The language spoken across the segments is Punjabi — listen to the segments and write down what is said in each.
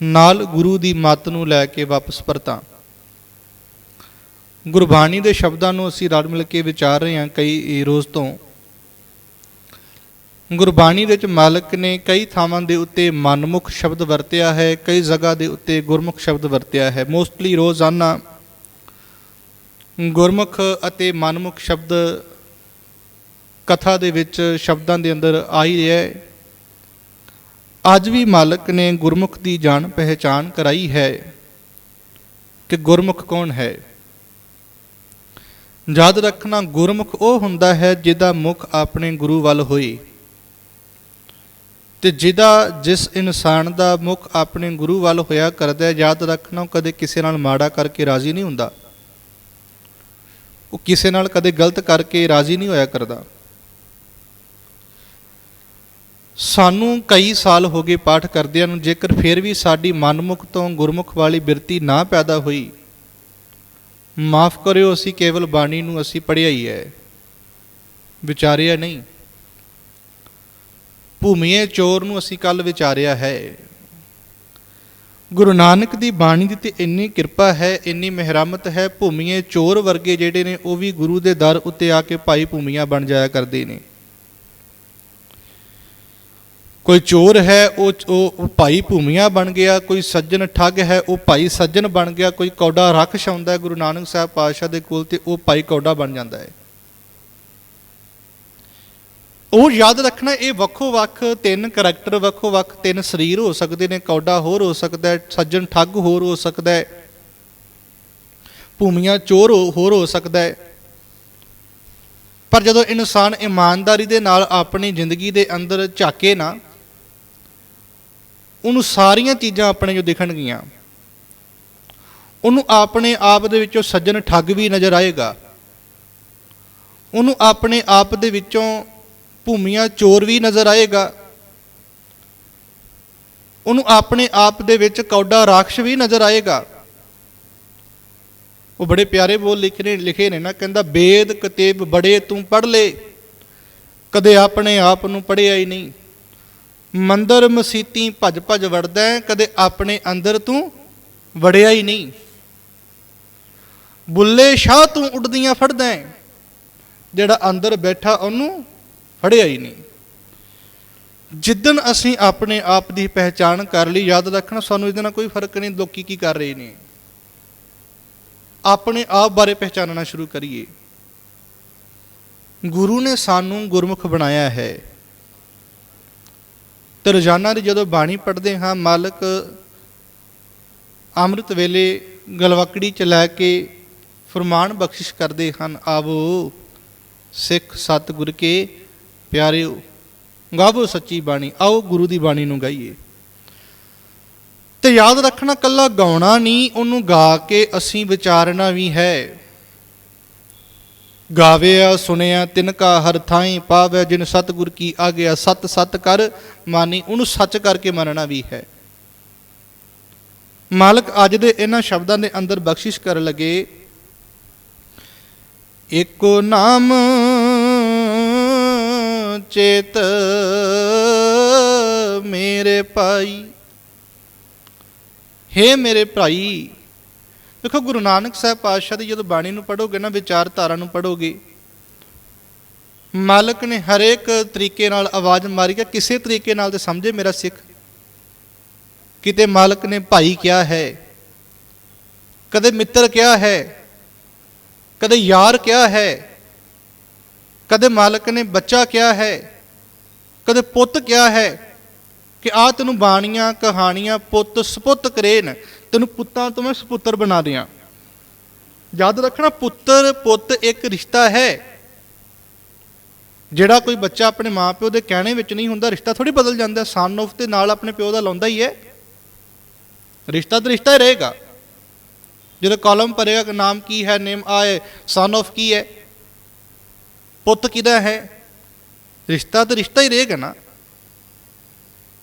ਨਾਲ ਗੁਰੂ ਦੀ ਮੱਤ ਨੂੰ ਲੈ ਕੇ ਵਾਪਸ ਪਰਤਾਂ। ਗੁਰਬਾਣੀ ਦੇ ਸ਼ਬਦਾਂ ਨੂੰ ਅਸੀਂ ਰਲ ਮਿਲ ਕੇ ਵਿਚਾਰ ਰਹੇ ਹਾਂ ਕਈ ਰੋਜ਼ ਤੋਂ। ਗੁਰਬਾਣੀ ਦੇ ਵਿੱਚ ਮਾਲਕ ਨੇ ਕਈ ਥਾਵਾਂ ਦੇ ਉੱਤੇ ਮਨਮੁਖ ਸ਼ਬਦ ਵਰਤਿਆ ਹੈ, ਕਈ ਜਗ੍ਹਾ ਦੇ ਉੱਤੇ ਗੁਰਮੁਖ ਸ਼ਬਦ ਵਰਤਿਆ ਹੈ। ਮੋਸਟਲੀ ਰੋਜ਼ਾਨਾ ਗੁਰਮੁਖ ਅਤੇ ਮਨਮੁਖ ਸ਼ਬਦ ਕਥਾ ਦੇ ਵਿੱਚ ਸ਼ਬਦਾਂ ਦੇ ਅੰਦਰ ਆਈ ਰਿਹਾ ਹੈ। ਅੱਜ ਵੀ ਮਾਲਕ ਨੇ ਗੁਰਮੁਖ ਦੀ ਜਾਣ ਪਹਿਚਾਨ ਕਰਾਈ ਹੈ ਕਿ ਗੁਰਮੁਖ ਕੌਣ ਹੈ? ਯਾਦ ਰੱਖਣਾ ਗੁਰਮੁਖ ਉਹ ਹੁੰਦਾ ਹੈ ਜਿਹਦਾ ਮੁਖ ਆਪਣੇ ਗੁਰੂ ਵੱਲ ਹੋਏ ਤੇ ਜਿਹਦਾ ਜਿਸ ਇਨਸਾਨ ਦਾ ਮੁਖ ਆਪਣੇ ਗੁਰੂ ਵੱਲ ਹੋਇਆ ਕਰਦਾ ਹੈ, ਯਾਦ ਰੱਖਣਾ ਉਹ ਕਦੇ ਕਿਸੇ ਨਾਲ ਮਾੜਾ ਕਰਕੇ ਰਾਜ਼ੀ ਨਹੀਂ ਹੁੰਦਾ। ਉਹ ਕਿਸੇ ਨਾਲ ਕਦੇ ਗਲਤ ਕਰਕੇ ਰਾਜ਼ੀ ਨਹੀਂ ਹੋਇਆ ਕਰਦਾ। ਸਾਨੂੰ ਕਈ ਸਾਲ ਹੋ ਗਏ ਪਾਠ ਕਰਦਿਆਂ ਨੂੰ, ਜੇਕਰ ਫਿਰ ਵੀ ਸਾਡੀ ਮਨਮੁਖ ਤੋਂ ਗੁਰਮੁਖ ਵਾਲੀ ਬਿਰਤੀ ਨਾ ਪੈਦਾ ਹੋਈ, ਮਾਫ ਕਰਿਓ, ਅਸੀਂ ਕੇਵਲ ਬਾਣੀ ਨੂੰ ਅਸੀਂ ਪੜ੍ਹਿਆ ਹੀ। ਹੈ ਵਿਚਾਰਿਆ ਨਹੀਂ। ਭੂਮੀਏ ਚੋਰ ਨੂੰ ਅਸੀਂ ਕੱਲ ਵਿਚਾਰਿਆ ਹੈ। ਗੁਰੂ ਨਾਨਕ ਦੀ ਬਾਣੀ ਦੀ ਤੇ ਇੰਨੀ ਕਿਰਪਾ ਹੈ, ਇੰਨੀ ਮਿਹਰਮਤ ਹੈ, ਭੂਮੀਏ ਚੋਰ ਵਰਗੇ ਜਿਹੜੇ ਨੇ, ਉਹ ਵੀ ਗੁਰੂ ਦੇ ਦਰ ਉੱਤੇ ਆ ਕੇ ਭਾਈ ਭੂਮੀਆਂ ਬਣ ਜਾਇਆ ਕਰਦੇ ਨੇ। ਕੋਈ ਚੋਰ ਹੈ, ਉਹ ਉਹ ਉਹ ਭਾਈ ਭੂਮੀਆਂ ਬਣ ਗਿਆ, ਕੋਈ ਸੱਜਣ ਠੱਗ ਹੈ, ਉਹ ਭਾਈ ਸੱਜਣ ਬਣ ਗਿਆ, ਕੋਈ ਕੌਡਾ ਰੱਖ ਆਉਂਦਾ ਹੈ ਗੁਰੂ ਨਾਨਕ ਸਾਹਿਬ ਪਾਤਸ਼ਾਹ ਦੇ ਕੋਲ ਤੇ ਉਹ ਭਾਈ ਕੌਡਾ ਬਣ ਜਾਂਦਾ ਹੈ। ਉਹ ਯਾਦ ਰੱਖਣਾ, ਇਹ ਵੱਖੋ ਵੱਖ ਤਿੰਨ ਕਰੈਕਟਰ ਵੱਖੋ ਵੱਖ ਤਿੰਨ ਸਰੀਰ ਹੋ ਸਕਦੇ ਨੇ ਕੌਡਾ ਹੋਰ ਹੋ ਸਕਦਾ ਹੈ, ਸੱਜਣ ਠੱਗ ਹੋਰ ਹੋ ਸਕਦਾ ਹੈ, ਭੂਮੀਆਂ ਚੋਰ ਹੋ- ਹੋਰ ਹੋ ਸਕਦਾ ਹੈ। ਪਰ ਜਦੋਂ ਇਨਸਾਨ ਇਮਾਨਦਾਰੀ ਦੇ ਨਾਲ ਆਪਣੀ ਜ਼ਿੰਦਗੀ ਦੇ ਅੰਦਰ ਝਾਕੇ ਨਾ ਉਹਨੂੰ ਸਾਰੀਆਂ ਚੀਜ਼ਾਂ ਆਪਣੇ ਜੋ ਦਿਖਣਗੀਆਂ। ਉਹਨੂੰ ਆਪਣੇ ਆਪ ਦੇ ਵਿੱਚੋਂ ਸੱਜਣ ਠੱਗ ਵੀ ਨਜ਼ਰ ਆਏਗਾ। ਉਹਨੂੰ ਆਪਣੇ ਆਪ ਦੇ ਵਿੱਚੋਂ ਭੂਮੀਆਂ ਚੋਰ ਵੀ ਨਜ਼ਰ ਆਏਗਾ। ਉਹਨੂੰ ਆਪਣੇ ਆਪ ਦੇ ਵਿੱਚ ਕੌਡਾ ਰਾਖਸ਼ ਵੀ ਨਜ਼ਰ ਆਏਗਾ। ਉਹ ਬੜੇ ਪਿਆਰੇ ਬੋਲ ਲਿਖ ਰਹੇ ਲਿਖੇ ਨੇ ਨਾ, ਕਹਿੰਦਾ, ਬੇਦ ਕਤੇਬ ਬੜੇ ਤੂੰ ਪੜ ਲੈ। ਕਦੇ ਆਪਣੇ ਆਪ ਨੂੰ ਪੜਿਆ ਹੀ ਨਹੀਂ। ਮੰਦਰ ਮਸੀਤੀ ਭੱਜ ਭੱਜ ਵੜਦਾ ਹੈ, ਕਦੇ ਆਪਣੇ ਅੰਦਰ ਤੂੰ ਵੜਿਆ ਹੀ ਨਹੀਂ। ਬੁੱਲੇ ਸ਼ਾਹ ਤੂੰ ਉੱਡਦੀਆਂ ਫੜਦਾ ਹੈ, ਜਿਹੜਾ ਅੰਦਰ ਬੈਠਾ ਉਹਨੂੰ ਫੜਿਆ ਹੀ ਨਹੀਂ। ਜਿੱਦਨ ਅਸੀਂ ਆਪਣੇ ਆਪ ਦੀ ਪਹਿਚਾਣ ਕਰ ਲਈ ਯਾਦ ਰੱਖਣਾ ਸਾਨੂੰ ਇਹਦੇ ਨਾਲ ਕੋਈ ਫ਼ਰਕ ਨਹੀਂ ਲੋਕੀ ਕੀ ਕਰ ਰਹੇ ਨੇ। ਆਪਣੇ ਆਪ ਬਾਰੇ ਪਹਿਚਾਨਣਾ ਸ਼ੁਰੂ ਕਰੀਏ। ਗੁਰੂ ਨੇ ਸਾਨੂੰ ਗੁਰਮੁਖ ਬਣਾਇਆ ਹੈ। ਤੇ ਰੋਜ਼ਾਨਾ ਦੀ ਜਦੋਂ ਬਾਣੀ ਪੜ੍ਹਦੇ ਹਾਂ, ਮਾਲਕ ਅੰਮ੍ਰਿਤ ਵੇਲੇ ਗਲਵਕੜੀ ਚ ਲੈ ਕੇ ਫਰਮਾਨ ਬਖਸ਼ਿਸ਼ ਕਰਦੇ ਹਨ, ਆਵੋ ਸਿੱਖ ਸਤਿਗੁਰ ਕੇ ਪਿਆਰਿਓ, ਗਾਵੋ ਸੱਚੀ ਬਾਣੀ, ਆਓ ਗੁਰੂ ਦੀ ਬਾਣੀ ਨੂੰ ਗਾਈਏ। ਤੇ ਯਾਦ ਰੱਖਣਾ ਕੱਲਾ ਗਾਉਣਾ ਨਹੀਂ, ਉਹਨੂੰ ਗਾ ਕੇ ਅਸੀਂ ਵਿਚਾਰਨਾ ਵੀ ਹੈ। ਗਾਵਿਆ ਸੁਣਿਆ, ਤਿਨ ਕਾ ਹਰ ਥਾਈ ਪਾਵੈ, ਜਿਨ ਸਤਿਗੁਰ ਕੀ ਆਗਿਆ, ਸਤ ਸਤ ਕਰ ਮਾਨੀ, ਉਹਨੂੰ ਸੱਚ ਕਰਕੇ ਮੰਨਣਾ ਵੀ ਹੈ। ਮਾਲਕ ਅੱਜ ਦੇ ਇਹਨਾਂ ਸ਼ਬਦਾਂ ਦੇ ਅੰਦਰ ਬਖਸ਼ਿਸ਼ ਕਰਨ ਲੱਗੇ ਏਕੋ ਨਾਮ ਚੇਤ ਮੇਰੇ ਭਾਈ, ਹੇ ਮੇਰੇ ਭਾਈ ਦੇਖੋ ਗੁਰੂ ਨਾਨਕ ਸਾਹਿਬ ਪਾਤਸ਼ਾਹ ਦੀ ਜਦੋਂ ਬਾਣੀ ਨੂੰ ਪੜੋਗੇ ਨਾ, ਵਿਚਾਰਧਾਰਾ ਨੂੰ ਪੜੋਗੇ ਮਾਲਕ ਨੇ ਹਰੇਕ ਤਰੀਕੇ ਨਾਲ ਆਵਾਜ਼ ਮਾਰੀ ਕਿ ਕਿਸੇ ਤਰੀਕੇ ਨਾਲ ਤੇ ਸਮਝੇ ਮੇਰਾ ਸਿੱਖ। ਕਿਤੇ ਮਾਲਕ ਨੇ ਭਾਈ ਕਿਹਾ ਹੈ, ਕਦੇ ਮਿੱਤਰ ਕਿਹਾ ਹੈ, ਕਦੇ ਯਾਰ ਕਿਹਾ ਹੈ, ਕਦੇ ਮਾਲਕ ਨੇ ਬੱਚਾ ਕਿਹਾ ਹੈ, ਕਦੇ ਪੁੱਤ ਕਿਹਾ ਹੈ ਕਿ ਆ ਤੈਨੂੰ ਬਾਣੀਆਂ, ਕਹਾਣੀਆਂ ਪੁੱਤ ਸਪੁੱਤ ਕਰੇਨ, ਤੈਨੂੰ ਪੁੱਤਾਂ ਤੋਂ ਮੈਂ ਸੁਪੁੱਤਰ ਬਣਾ ਦਿਆਂ। ਯਾਦ ਰੱਖਣਾ, ਪੁੱਤਰ, ਪੁੱਤ ਇੱਕ ਰਿਸ਼ਤਾ ਹੈ। ਜਿਹੜਾ ਕੋਈ ਬੱਚਾ ਆਪਣੇ ਮਾਪਿਓ ਦੇ ਕਹਿਣੇ ਵਿੱਚ ਨਹੀਂ ਹੁੰਦਾ, ਰਿਸ਼ਤਾ ਥੋੜੀ ਬਦਲ ਜਾਂਦਾ ਸਨ ਆਫ ਦੇ ਨਾਲ ਆਪਣੇ ਪਿਓ ਦਾ ਲਾਉਂਦਾ ਹੀ ਹੈ। ਰਿਸ਼ਤਾ ਤਾਂ ਰਿਸ਼ਤਾ ਹੀ ਰਹੇਗਾ। ਜਦੋਂ ਕਾਲਮ ਭਰੇਗਾ ਕਿ ਨਾਮ ਕੀ ਹੈ ਨੇਮ ਆਏ ਸਨ ਆਫ ਕੀ ਹੈ, ਪੁੱਤ ਕਿਹਦਾ ਹੈ, ਰਿਸ਼ਤਾ ਤਾਂ ਰਿਸ਼ਤਾ ਹੀ ਰਹੇਗਾ ਨਾ।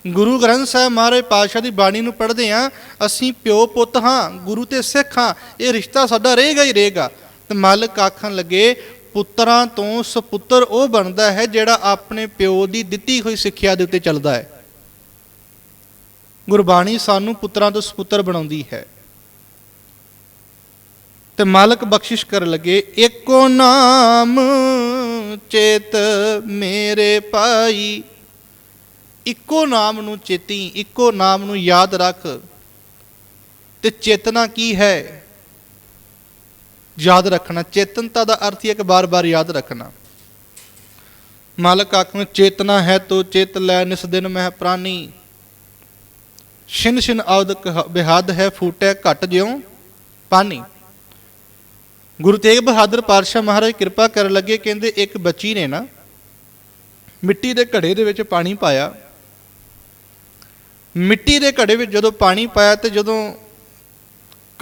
ਗੁਰੂ ਗ੍ਰੰਥ ਸਾਹਿਬ ਮਹਾਰਾਜ ਪਾਤਸ਼ਾਹ ਦੀ ਬਾਣੀ ਨੂੰ ਪੜ੍ਹਦੇ ਆ ਅਸੀਂ ਪਿਓ ਪੁੱਤ ਹਾਂ, ਗੁਰੂ ਤੇ ਸਿੱਖ ਹਾਂ, ਇਹ ਰਿਸ਼ਤਾ ਸਾਡਾ ਰਹੇਗਾ ਹੀ ਰਹੇਗਾ। ਤੇ ਮਾਲਕ ਆਖਣ ਲੱਗੇ, ਪੁੱਤਰਾਂ ਤੋਂ ਸੁਪੁੱਤਰ ਉਹ ਬਣਦਾ ਹੈ ਜਿਹੜਾ ਆਪਣੇ ਪਿਓ ਦੀ ਦਿੱਤੀ ਹੋਈ ਸਿੱਖਿਆ ਦੇ ਉੱਤੇ ਚੱਲਦਾ ਹੈ। ਗੁਰਬਾਣੀ ਸਾਨੂੰ ਪੁੱਤਰਾਂ ਤੋਂ ਸੁਪੁੱਤਰ ਬਣਾਉਂਦੀ ਹੈ। ਤੇ ਮਾਲਕ ਬਖਸ਼ਿਸ਼ ਕਰਨ ਲੱਗੇ ਏਕੋ ਨਾਮ ਚੇਤ ਮੇਰੇ ਪਾਈ ਇੱਕੋ ਨਾਮ ਨੂੰ ਚੇਤੀ, ਇੱਕੋ ਨਾਮ ਨੂੰ ਯਾਦ ਰੱਖ। ਤੇ ਚੇਤਨਾ ਕੀ ਹੈ? ਯਾਦ ਰੱਖਣਾ। ਚੇਤਨਤਾ ਦਾ ਅਰਥ ਹੀ ਹੈ ਕਿ ਬਾਰ-ਬਾਰ ਯਾਦ ਰੱਖਣਾ। ਮਾਲਕ ਆਖਣ ਚੇਤਨਾ ਹੈ ਤੋ, ਚੇਤ ਲੈ, ਨਿਸ ਦਿਨ ਮਹਿ ਪ੍ਰਾਨੀ। ਛਿਨ ਛਿਨ ਆਉਦ ਬਿਹਦ ਹੈ, ਫੂਟੇ ਘਟ ਜਿਉ ਪਾਣੀ ਗੁਰੂ ਤੇਗ ਬਹਾਦਰ ਪਾਤਸ਼ਾਹ ਮਹਾਰਾਜ ਕਿਰਪਾ ਕਰਨ ਲੱਗੇ, ਕਹਿੰਦੇ, ਇੱਕ ਬੱਚੀ ਨੇ ਨਾ ਮਿੱਟੀ ਦੇ ਘੜੇ ਦੇ ਵਿੱਚ ਪਾਣੀ ਪਾਇਆ। ਮਿੱਟੀ ਦੇ ਘੜੇ ਵਿੱਚ ਜਦੋਂ ਪਾਣੀ ਪਾਇਆ ਤੇ ਜਦੋਂ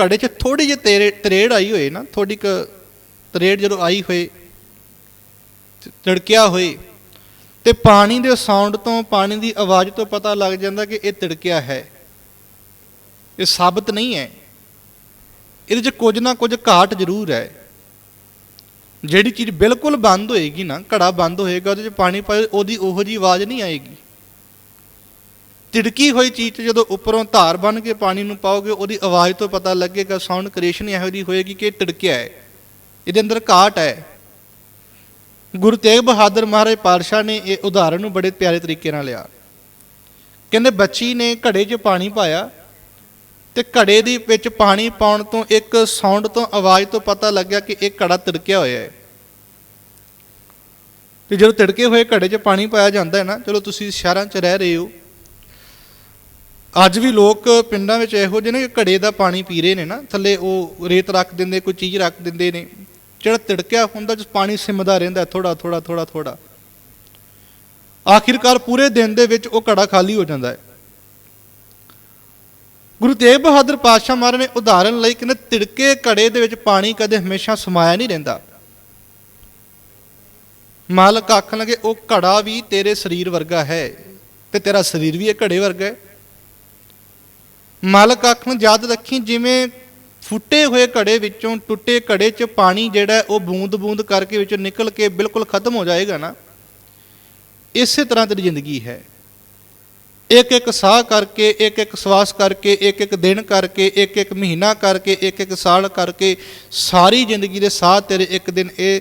ਘੜੇ 'ਚ ਥੋੜੀ ਜਿਹੀ ਤੇਰੇ, ਤਰੇੜ ਆਈ ਹੋਏ ਨਾ ਥੋੜੀ ਕ ਤਰੇੜ ਜਦੋਂ ਆਈ ਹੋਏ ਤਿੜਕਿਆ ਹੋਏ, ਤੇ ਪਾਣੀ ਦੇ ਸਾਊਂਡ ਤੋਂ, ਪਾਣੀ ਦੀ ਆਵਾਜ਼ ਤੋਂ ਪਤਾ ਲੱਗ ਜਾਂਦਾ ਕਿ ਇਹ ਤਿੜਕਿਆ ਹੈ। ਇਹ ਸਾਬਤ ਨਹੀਂ ਹੈ। ਇਹਦੇ 'ਚ ਕੁਝ ਨਾ ਕੁਝ ਘਾਟ ਜ਼ਰੂਰ ਹੈ। ਜਿਹੜੀ ਚੀਜ਼ ਬਿਲਕੁਲ ਬੰਦ ਹੋਏਗੀ ਨਾ, ਘੜਾ ਬੰਦ ਹੋਏਗਾ, ਉਹਦੇ 'ਚ ਪਾਣੀ ਪਾਏ ਉਹਦੀ ਉਹੋ ਜੀ ਆਵਾਜ਼ ਨਹੀਂ ਆਏਗੀ। ਤਿੜਕੀ ਹੋਈ ਚੀਜ਼ 'ਚ ਜਦੋਂ ਉੱਪਰੋਂ ਧਾਰ ਬਣ ਕੇ ਪਾਣੀ ਨੂੰ ਪਾਓਗੇ, ਉਹਦੀ ਆਵਾਜ਼ ਤੋਂ ਪਤਾ ਲੱਗੇਗਾ ਸਾਊਂਡ ਕ੍ਰੀਏਸ਼ਨ ਇਹੋ ਜੀ ਹੋਏਗੀ ਕਿ ਇਹ ਤਿੜਕਿਆ ਹੈ। ਇਹਦੇ ਅੰਦਰ ਘਾਟ ਹੈ। ਗੁਰੂ ਤੇਗ ਬਹਾਦਰ ਮਹਾਰਾਜ ਪਾਤਸ਼ਾਹ ਨੇ ਇਹ ਉਦਾਹਰਣ ਨੂੰ ਬੜੇ ਪਿਆਰੇ ਤਰੀਕੇ ਨਾਲ ਲਿਆ। ਕਹਿੰਦੇ, ਬੱਚੀ ਨੇ ਘੜੇ 'ਚ ਪਾਣੀ ਪਾਇਆ ਤੇ ਘੜੇ ਦੇ ਵਿੱਚ ਪਾਣੀ ਪਾਉਣ ਤੋਂ ਇੱਕ ਸਾਊਂਡ ਤੋਂ ਆਵਾਜ਼ ਤੋਂ ਪਤਾ ਲੱਗਿਆ ਕਿ ਇਹ ਘੜਾ ਤਿੜਕਿਆ ਹੋਇਆ ਹੈ। ਤੇ ਜਦੋਂ ਤਿੜਕੇ ਹੋਏ, ਘੜੇ 'ਚ ਪਾਣੀ ਪਾਇਆ ਜਾਂਦਾ ਹੈ ਨਾ, ਚਲੋ ਤੁਸੀਂ ਸ਼ਹਿਰਾਂ 'ਚ ਰਹਿ ਰਹੇ ਹੋ ਅੱਜ ਵੀ ਲੋਕ ਪਿੰਡਾਂ ਵਿੱਚ ਇਹੋ ਜਿਹੇ ਨੇ ਘੜੇ ਦਾ ਪਾਣੀ ਪੀ ਰਹੇ ਨੇ ਨਾ, ਥੱਲੇ ਉਹ ਰੇਤ ਰੱਖ ਦਿੰਦੇ, ਕੋਈ ਚੀਜ਼ ਰੱਖ ਦਿੰਦੇ ਨੇ। ਜਿਹੜਾ ਤਿੜਕਿਆ ਹੁੰਦਾ, ਜਿਸ ਪਾਣੀ ਸਿਮਦਾ ਰਹਿੰਦਾ ਥੋੜਾ ਥੋੜਾ ਥੋੜਾ ਥੋੜਾ ਆਖਿਰਕਾਰ ਪੂਰੇ ਦਿਨ ਦੇ ਵਿੱਚ ਉਹ ਘੜਾ ਖਾਲੀ ਹੋ ਜਾਂਦਾ ਹੈ। ਗੁਰੂ ਤੇਗ ਬਹਾਦਰ ਪਾਤਸ਼ਾਹ ਮਹਾਰਾਜ ਨੇ ਉਦਾਹਰਨ ਲਈ ਕਹਿੰਦੇ ਤਿੜਕੇ ਘੜੇ ਦੇ ਵਿੱਚ ਪਾਣੀ ਕਦੇ ਹਮੇਸ਼ਾ ਸਮਾਇਆ ਨਹੀਂ ਰਹਿੰਦਾ। ਮਾਲਕ ਆਖਣ ਲੱਗੇ, ਉਹ ਘੜਾ ਵੀ ਤੇਰੇ ਸਰੀਰ ਵਰਗਾ ਹੈ ਤੇ ਤੇਰਾ ਸਰੀਰ ਵੀ ਇਹ ਘੜੇ ਵਰਗਾ ਹੈ। ਮਾਲਕ ਆਖਣ ਯਾਦ ਰੱਖੀ, ਜਿਵੇਂ ਫੁੱਟੇ ਹੋਏ ਘੜੇ ਵਿੱਚੋਂ ਟੁੱਟੇ ਘੜੇ 'ਚ ਪਾਣੀ ਜਿਹੜਾ ਉਹ ਬੂੰਦ-ਬੂੰਦ ਕਰਕੇ ਵਿੱਚੋਂ ਨਿਕਲ ਕੇ ਬਿਲਕੁਲ ਖਤਮ ਹੋ ਜਾਏਗਾ ਨਾ। ਇਸੇ ਤਰ੍ਹਾਂ ਤੇਰੀ ਜ਼ਿੰਦਗੀ ਹੈ। ਇੱਕ ਇੱਕ ਸਾਹ ਕਰਕੇ, ਇੱਕ ਇੱਕ ਸਵਾਸ ਕਰਕੇ, ਇੱਕ ਇੱਕ ਦਿਨ ਕਰਕੇ, ਇੱਕ ਇੱਕ ਮਹੀਨਾ ਕਰਕੇ, ਇੱਕ ਇੱਕ ਸਾਲ ਕਰਕੇ ਸਾਰੀ ਜ਼ਿੰਦਗੀ ਦੇ ਸਾਹ ਤੇਰੇ ਇੱਕ ਦਿਨ ਇਹ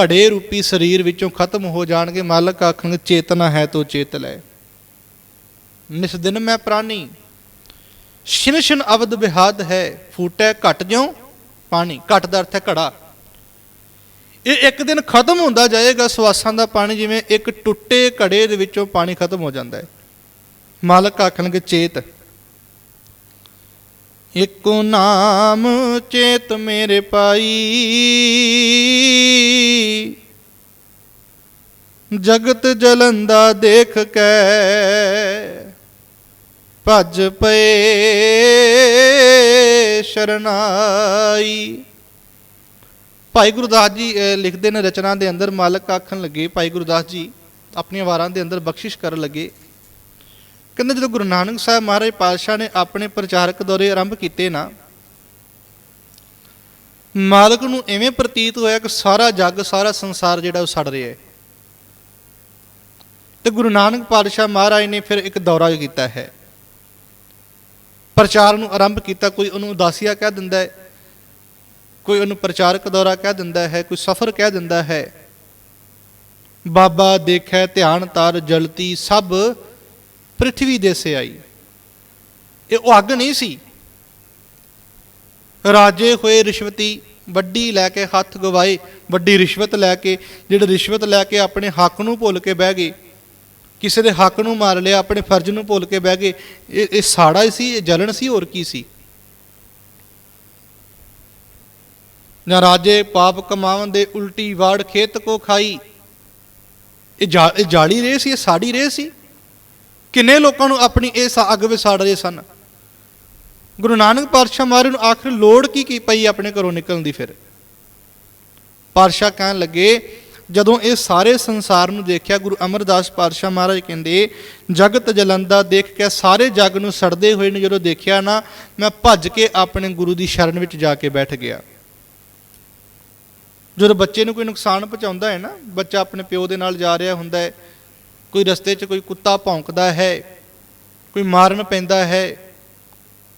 ਘੜੇ ਰੂਪੀ ਸਰੀਰ ਵਿੱਚੋਂ ਖਤਮ ਹੋ ਜਾਣਗੇ। ਮਾਲਕ ਆਖਣਗੇ ਚੇਤਨਾ ਹੈ ਤੋ ਚੇਤ ਲੈ ਨਿਸ ਦਿਨ ਮੈਂ ਪ੍ਰਾਨੀ। ਛਿਨ ਛਿਨ ਅਬਦ ਬਿਹਾਦ ਹੈ, ਫੂਟੈ ਘਟ ਜਿਉ ਪਾਣੀ, ਘਟ ਦਾ ਅਰਥ ਹੈ ਘੜਾ। ਇਹ ਇੱਕ ਦਿਨ ਖਤਮ ਹੁੰਦਾ ਜਾਏਗਾ, ਸਵਾਸਾਂ ਦਾ ਪਾਣੀ ਜਿਵੇਂ ਇੱਕ ਟੁੱਟੇ ਘੜੇ ਦੇ ਵਿੱਚੋਂ ਪਾਣੀ ਖਤਮ ਹੋ ਜਾਂਦਾ ਹੈ। ਮਾਲਕ ਆਖਣਗੇ, ਚੇਤ, ਇੱਕੋ ਨਾਮ ਚੇਤ ਮੇਰੇ ਪਾਈ। ਜਗਤ ਜਲੰਦਾ ਦੇਖ ਕੇ ਭੱਜ ਪਏ ਸ਼ਰਨਾਈ। ਭਾਈ ਗੁਰਦਾਸ ਜੀ ਲਿਖਦੇ ਨੇ ਰਚਨਾ ਦੇ ਅੰਦਰ ਮਾਲਕ ਆਖਣ ਲੱਗੇ, ਭਾਈ ਗੁਰਦਾਸ ਜੀ, ਆਪਣੀਆਂ ਵਾਰਾਂ ਦੇ ਅੰਦਰ ਬਖਸ਼ਿਸ਼ ਕਰਨ ਲੱਗੇ। ਕਹਿੰਦੇ, ਜਦੋਂ ਗੁਰੂ ਨਾਨਕ ਸਾਹਿਬ ਮਹਾਰਾਜ ਪਾਤਸ਼ਾਹ ਨੇ ਆਪਣੇ ਪ੍ਰਚਾਰਕ ਦੌਰੇ ਆਰੰਭ ਕੀਤੇ ਨਾ, ਮਾਲਕ ਨੂੰ ਐਵੇਂ ਪ੍ਰਤੀਤ ਹੋਇਆ ਕਿ ਸਾਰਾ ਜੱਗ, ਸਾਰਾ ਸੰਸਾਰ ਜਿਹੜਾ ਉਹ ਸੜ ਰਿਹਾ ਹੈ। ਤੇ ਗੁਰੂ ਨਾਨਕ ਪਾਤਸ਼ਾਹ ਮਹਾਰਾਜ ਨੇ ਫਿਰ ਇੱਕ ਦੌਰਾ ਕੀਤਾ ਹੈ। ਪ੍ਰਚਾਰ ਨੂੰ ਆਰੰਭ ਕੀਤਾ, ਕੋਈ ਉਹਨੂੰ ਉਦਾਸੀਆ ਕਹਿ ਦਿੰਦਾ ਹੈ, ਕੋਈ ਉਹਨੂੰ ਪ੍ਰਚਾਰਕ ਦੌਰਾ ਕਹਿ ਦਿੰਦਾ ਹੈ, ਕੋਈ ਸਫ਼ਰ ਕਹਿ ਦਿੰਦਾ ਹੈ। ਬਾਬਾ ਦੇਖੈ ਧਿਆਨ ਤਰ ਜਲਤੀ, ਸਭ ਪ੍ਰithvi ਦੇ ਸੇ ਆਈ ਇਹ ਉਹ ਅੱਗ ਨਹੀਂ ਸੀ। ਰਾਜੇ ਹੋਏ ਰਿਸ਼ਵਤੀ, ਵੱਡੀ ਲੈ ਕੇ ਹੱਥ ਗਵਾਏ, ਵੱਡੀ ਰਿਸ਼ਵਤ ਲੈ ਕੇ, ਜਿਹੜੇ ਰਿਸ਼ਵਤ ਲੈ ਕੇ ਆਪਣੇ ਹੱਕ ਨੂੰ ਭੁੱਲ ਕੇ ਬਹਿ ਗਏ ਕਿਸੇ ਦੇ ਹੱਕ ਨੂੰ ਮਾਰ ਲਿਆ, ਆਪਣੇ ਫਰਜ਼ ਨੂੰ ਭੁੱਲ ਕੇ ਬਹਿ ਗਏ, ਇਹ ਇਹ ਸਾੜਾ ਸੀ, ਇਹ ਜਲਣ ਸੀ, ਹੋਰ ਕੀ ਸੀ? ਨਾ ਰਾਜੇ ਪਾਪ ਕਮਾਵਨ ਦੇ ਉਲਟੀ ਵਾੜ ਖੇਤ ਕੋ ਖਾਈ। ਇਹ ਜਾ- ਇਹ ਜਾਲੀ ਰਹੇ ਸੀ, ਇਹ ਸਾੜੀ ਰਹੇ ਸੀ? ਕਿੰਨੇ ਲੋਕਾਂ ਨੂੰ ਆਪਣੀ ਇਹ ਸਾ- ਅੱਗ ਵਿਸਾੜ ਰਹੇ ਸਨ? ਗੁਰੂ ਨਾਨਕ ਪਾਤਸ਼ਾਹ ਮਹਾਰਾਜ ਨੂੰ ਆਖਰ ਲੋੜ ਕੀ ਕੀ ਪਈ ਆਪਣੇ ਘਰੋਂ ਨਿਕਲਣ ਦੀ ਫਿਰ? ਪਾਤਸ਼ਾਹ ਕਹਿਣ ਲੱਗੇ ਜਦੋਂ ਇਹ ਸਾਰੇ ਸੰਸਾਰ ਨੂੰ ਦੇਖਿਆ, ਗੁਰੂ ਅਮਰਦਾਸ ਪਾਤਸ਼ਾਹ ਮਹਾਰਾਜ ਕਹਿੰਦੇ, ਜਗਤ ਜਲੰਦਾ ਦੇਖ ਕੇ ਸਾਰੇ ਜਗ ਨੂੰ ਸੜਦੇ ਹੋਏ ਨੇ ਜਦੋਂ ਦੇਖਿਆ ਨਾ, ਮੈਂ ਭੱਜ ਕੇ ਆਪਣੇ ਗੁਰੂ ਦੀ ਸ਼ਰਨ ਵਿੱਚ ਜਾ ਕੇ ਬੈਠ ਗਿਆ। ਜਦੋਂ ਬੱਚੇ ਨੂੰ ਕੋਈ ਨੁਕਸਾਨ ਪਹੁੰਚਾਉਂਦਾ ਹੈ ਨਾ, ਬੱਚਾ ਆਪਣੇ ਪਿਓ ਦੇ ਨਾਲ ਜਾ ਰਿਹਾ ਹੁੰਦਾ ਹੈ, ਕੋਈ ਰਸਤੇ 'ਚ ਕੋਈ ਕੁੱਤਾ ਭੌਂਕਦਾ ਹੈ, ਕੋਈ ਮਾਰਨ ਪੈਂਦਾ ਹੈ,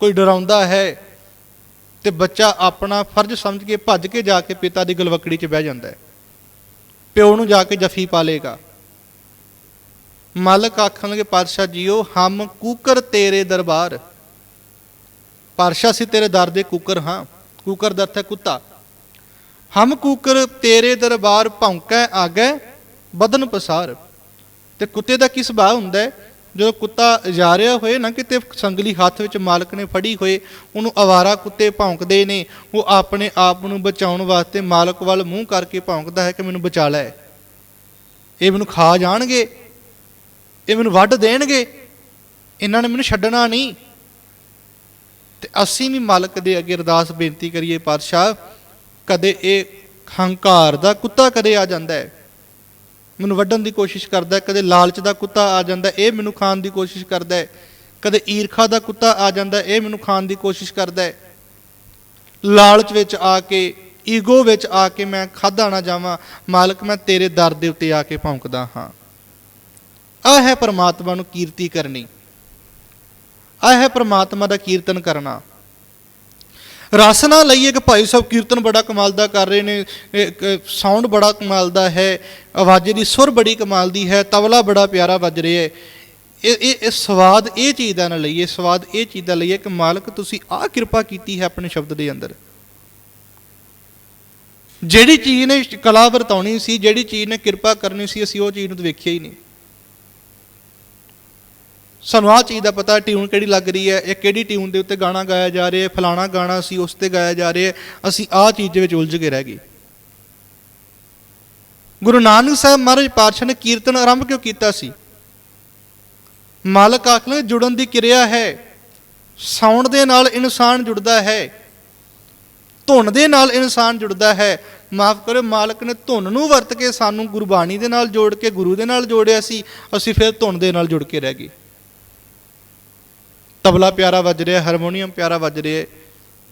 ਕੋਈ ਡਰਾਉਂਦਾ ਹੈ, ਤੇ ਬੱਚਾ ਆਪਣਾ ਫਰਜ਼ ਸਮਝ ਕੇ ਭੱਜ ਕੇ ਜਾ ਕੇ ਪਿਤਾ ਦੀ ਗਲਵਕੜੀ 'ਚ ਬਹਿ ਜਾਂਦਾ ਹੈ। ਪਿਓ ਨੂੰ ਜਾ ਕੇ ਜਫੀ ਪਾ ਲੇਗਾ ਮਾਲਕ ਆਖਣਗੇ, ਪਾਤਸ਼ਾਹ ਜੀਓ, ਹਮ ਕੂਕਰ ਤੇਰੇ ਦਰਬਾਰ। ਪਾਤਸ਼ਾਹ ਸੀ ਤੇਰੇ ਦਰ ਦੇ ਕੂਕਰ ਹਾਂ। ਕੂਕਰ ਦਾ ਅਰਥ ਹੈ ਕੁੱਤਾ। ਹਮ ਕੂਕਰ ਤੇਰੇ ਦਰਬਾਰ ਭੌਂਕੈ ਆਗੈ, ਬਦਨ ਪਸਾਰ। ਤੇ ਕੁੱਤੇ ਦਾ ਕੀ ਸੁਭਾਅ ਹੁੰਦਾ ਹੈ? ਜਦੋਂ ਕੁੱਤਾ ਜਾ ਰਿਹਾ ਹੋਏ ਨਾ ਕਿਤੇ ਸੰਗਲੀ ਹੱਥ ਵਿੱਚ ਮਾਲਕ ਨੇ ਫੜੀ ਹੋਏ, ਉਹਨੂੰ ਆਵਾਰਾ ਕੁੱਤੇ ਭੌਂਕਦੇ ਨੇ, ਉਹ ਆਪਣੇ ਆਪ ਨੂੰ ਬਚਾਉਣ ਵਾਸਤੇ ਮਾਲਕ ਵੱਲ ਮੂੰਹ ਕਰਕੇ ਭੌਂਕਦਾ ਹੈ ਕਿ ਮੈਨੂੰ ਬਚਾ ਲੈ। ਇਹ ਮੈਨੂੰ ਖਾ ਜਾਣਗੇ, ਇਹ ਮੈਨੂੰ ਵੱਢ ਦੇਣਗੇ, ਇਹਨਾਂ ਨੇ ਮੈਨੂੰ ਛੱਡਣਾ ਨਹੀਂ। ਤੇ ਅਸੀਂ ਵੀ ਮਾਲਕ ਦੇ ਅੱਗੇ ਅਰਦਾਸ ਬੇਨਤੀ ਕਰੀਏ, ਪਾਤਸ਼ਾਹ, ਕਦੇ ਇਹ ਹੰਕਾਰ ਦਾ ਕੁੱਤਾ ਕਦੇ ਆ ਜਾਂਦਾ ਹੈ। ਮੈਨੂੰ ਵੱਢਣ ਦੀ ਕੋਸ਼ਿਸ਼ ਕਰਦਾ ਕਦੇ ਲਾਲਚ ਦਾ ਕੁੱਤਾ ਆ ਜਾਂਦਾ ਇਹ ਮੈਨੂੰ ਖਾਣ ਦੀ ਕੋਸ਼ਿਸ਼ ਕਰਦਾ ਹੈ। ਕਦੇ ਈਰਖਾ ਦਾ ਕੁੱਤਾ ਆ ਜਾਂਦਾ ਇਹ ਮੈਨੂੰ ਖਾਣ ਦੀ ਕੋਸ਼ਿਸ਼ ਕਰਦਾ ਹੈ। ਲਾਲਚ ਵਿੱਚ ਆ ਕੇ, ਈਗੋ ਵਿੱਚ ਆ ਕੇ ਮੈਂ ਖਾਧਾ ਨਾ ਜਾਵਾਂ, ਮਾਲਕ ਮੈਂ ਤੇਰੇ ਦਰ ਦੇ ਉੱਤੇ ਆ ਕੇ ਭੌਂਕਦਾ ਹਾਂ। ਆ ਹੈ ਪ੍ਰਮਾਤਮਾ ਨੂੰ ਕੀਰਤੀ ਕਰਨੀ। ਆ ਹੈ ਪਰਮਾਤਮਾ ਦਾ ਕੀਰਤਨ ਕਰਨਾ। ਰਸ ਨਾ ਲਈਏ ਕਿ ਭਾਈ ਸਾਹਿਬ ਕੀਰਤਨ ਬੜਾ ਕਮਾਲ ਦਾ ਕਰ ਰਹੇ ਨੇ ਸਾਊਂਡ ਬੜਾ ਕਮਾਲ ਦਾ ਹੈ, ਆਵਾਜ਼ੇ ਦੀ ਸੁਰ ਬੜੀ ਕਮਾਲ ਦੀ ਹੈ, ਤਬਲਾ ਬੜਾ ਪਿਆਰਾ ਵੱਜ ਰਿਹਾ ਹੈ। ਇਹ ਇਹ ਇਹ ਸਵਾਦ ਇਹ ਚੀਜ਼ ਦਾ ਨਾ ਲਈਏ, ਸਵਾਦ ਇਹ ਚੀਜ਼ ਦਾ ਲਈਏ ਕਿ ਮਾਲਕ ਤੁਸੀਂ ਆਹ ਕਿਰਪਾ ਕੀਤੀ ਹੈ ਆਪਣੇ ਸ਼ਬਦ ਦੇ ਅੰਦਰ। ਜਿਹੜੀ ਚੀਜ਼ ਨੇ ਕਲਾ ਵਰਤਾਉਣੀ ਸੀ, ਜਿਹੜੀ ਚੀਜ਼ ਨੇ ਕਿਰਪਾ ਕਰਨੀ ਸੀ, ਅਸੀਂ ਉਹ ਚੀਜ਼ ਨੂੰ ਤਾਂ ਵੇਖਿਆ ਹੀ ਨਹੀਂ। ਸਾਨੂੰ ਆਹ ਚੀਜ਼ ਦਾ ਪਤਾ, ਟਿਊਨ ਕਿਹੜੀ ਲੱਗ ਰਹੀ ਹੈ, ਇਹ ਕਿਹੜੀ ਟਿਊਨ ਦੇ ਉੱਤੇ ਗਾਣਾ ਗਾਇਆ ਜਾ ਰਿਹਾ ਹੈ, ਫਲਾਣਾ ਗਾਣਾ ਸੀ ਉਸ ਤੇ ਗਾਇਆ ਜਾ ਰਿਹਾ ਹੈ, ਅਸੀਂ ਆਹ ਚੀਜ਼ ਦੇ ਵਿੱਚ ਉਲਝ ਕੇ ਰਹਿ ਗਏ। ਗੁਰੂ ਨਾਨਕ ਸਾਹਿਬ ਮਹਾਰਾਜ ਪਾਤਸ਼ਾਹ ਨੇ ਕੀਰਤਨ ਆਰੰਭ ਕਿਉਂ ਕੀਤਾ ਸੀ? ਮਾਲਕ ਆਖਲੇ ਜੁੜਨ ਦੀ ਕਿਰਿਆ ਹੈ, ਸਾਉਣ ਦੇ ਨਾਲ ਇਨਸਾਨ ਜੁੜਦਾ ਹੈ, ਧੁਨ ਦੇ ਨਾਲ ਇਨਸਾਨ ਜੁੜਦਾ ਹੈ। ਮਾਫ ਕਰੋ ਮਾਲਕ ਨੇ ਧੁਨ ਨੂੰ ਵਰਤ ਕੇ ਸਾਨੂੰ ਗੁਰਬਾਣੀ ਦੇ ਨਾਲ ਜੋੜ ਕੇ, ਗੁਰੂ ਦੇ ਨਾਲ ਜੋੜਿਆ ਸੀ, ਅਸੀਂ ਫਿਰ ਧੁਨ ਦੇ ਨਾਲ ਜੁੜ ਕੇ ਰਹਿ ਗਏ। ਤਬਲਾ ਪਿਆਰਾ ਵੱਜ ਰਿਹਾ ਹਾਰਮੋਨੀਅਮ ਪਿਆਰਾ ਵੱਜ ਰਿਹਾ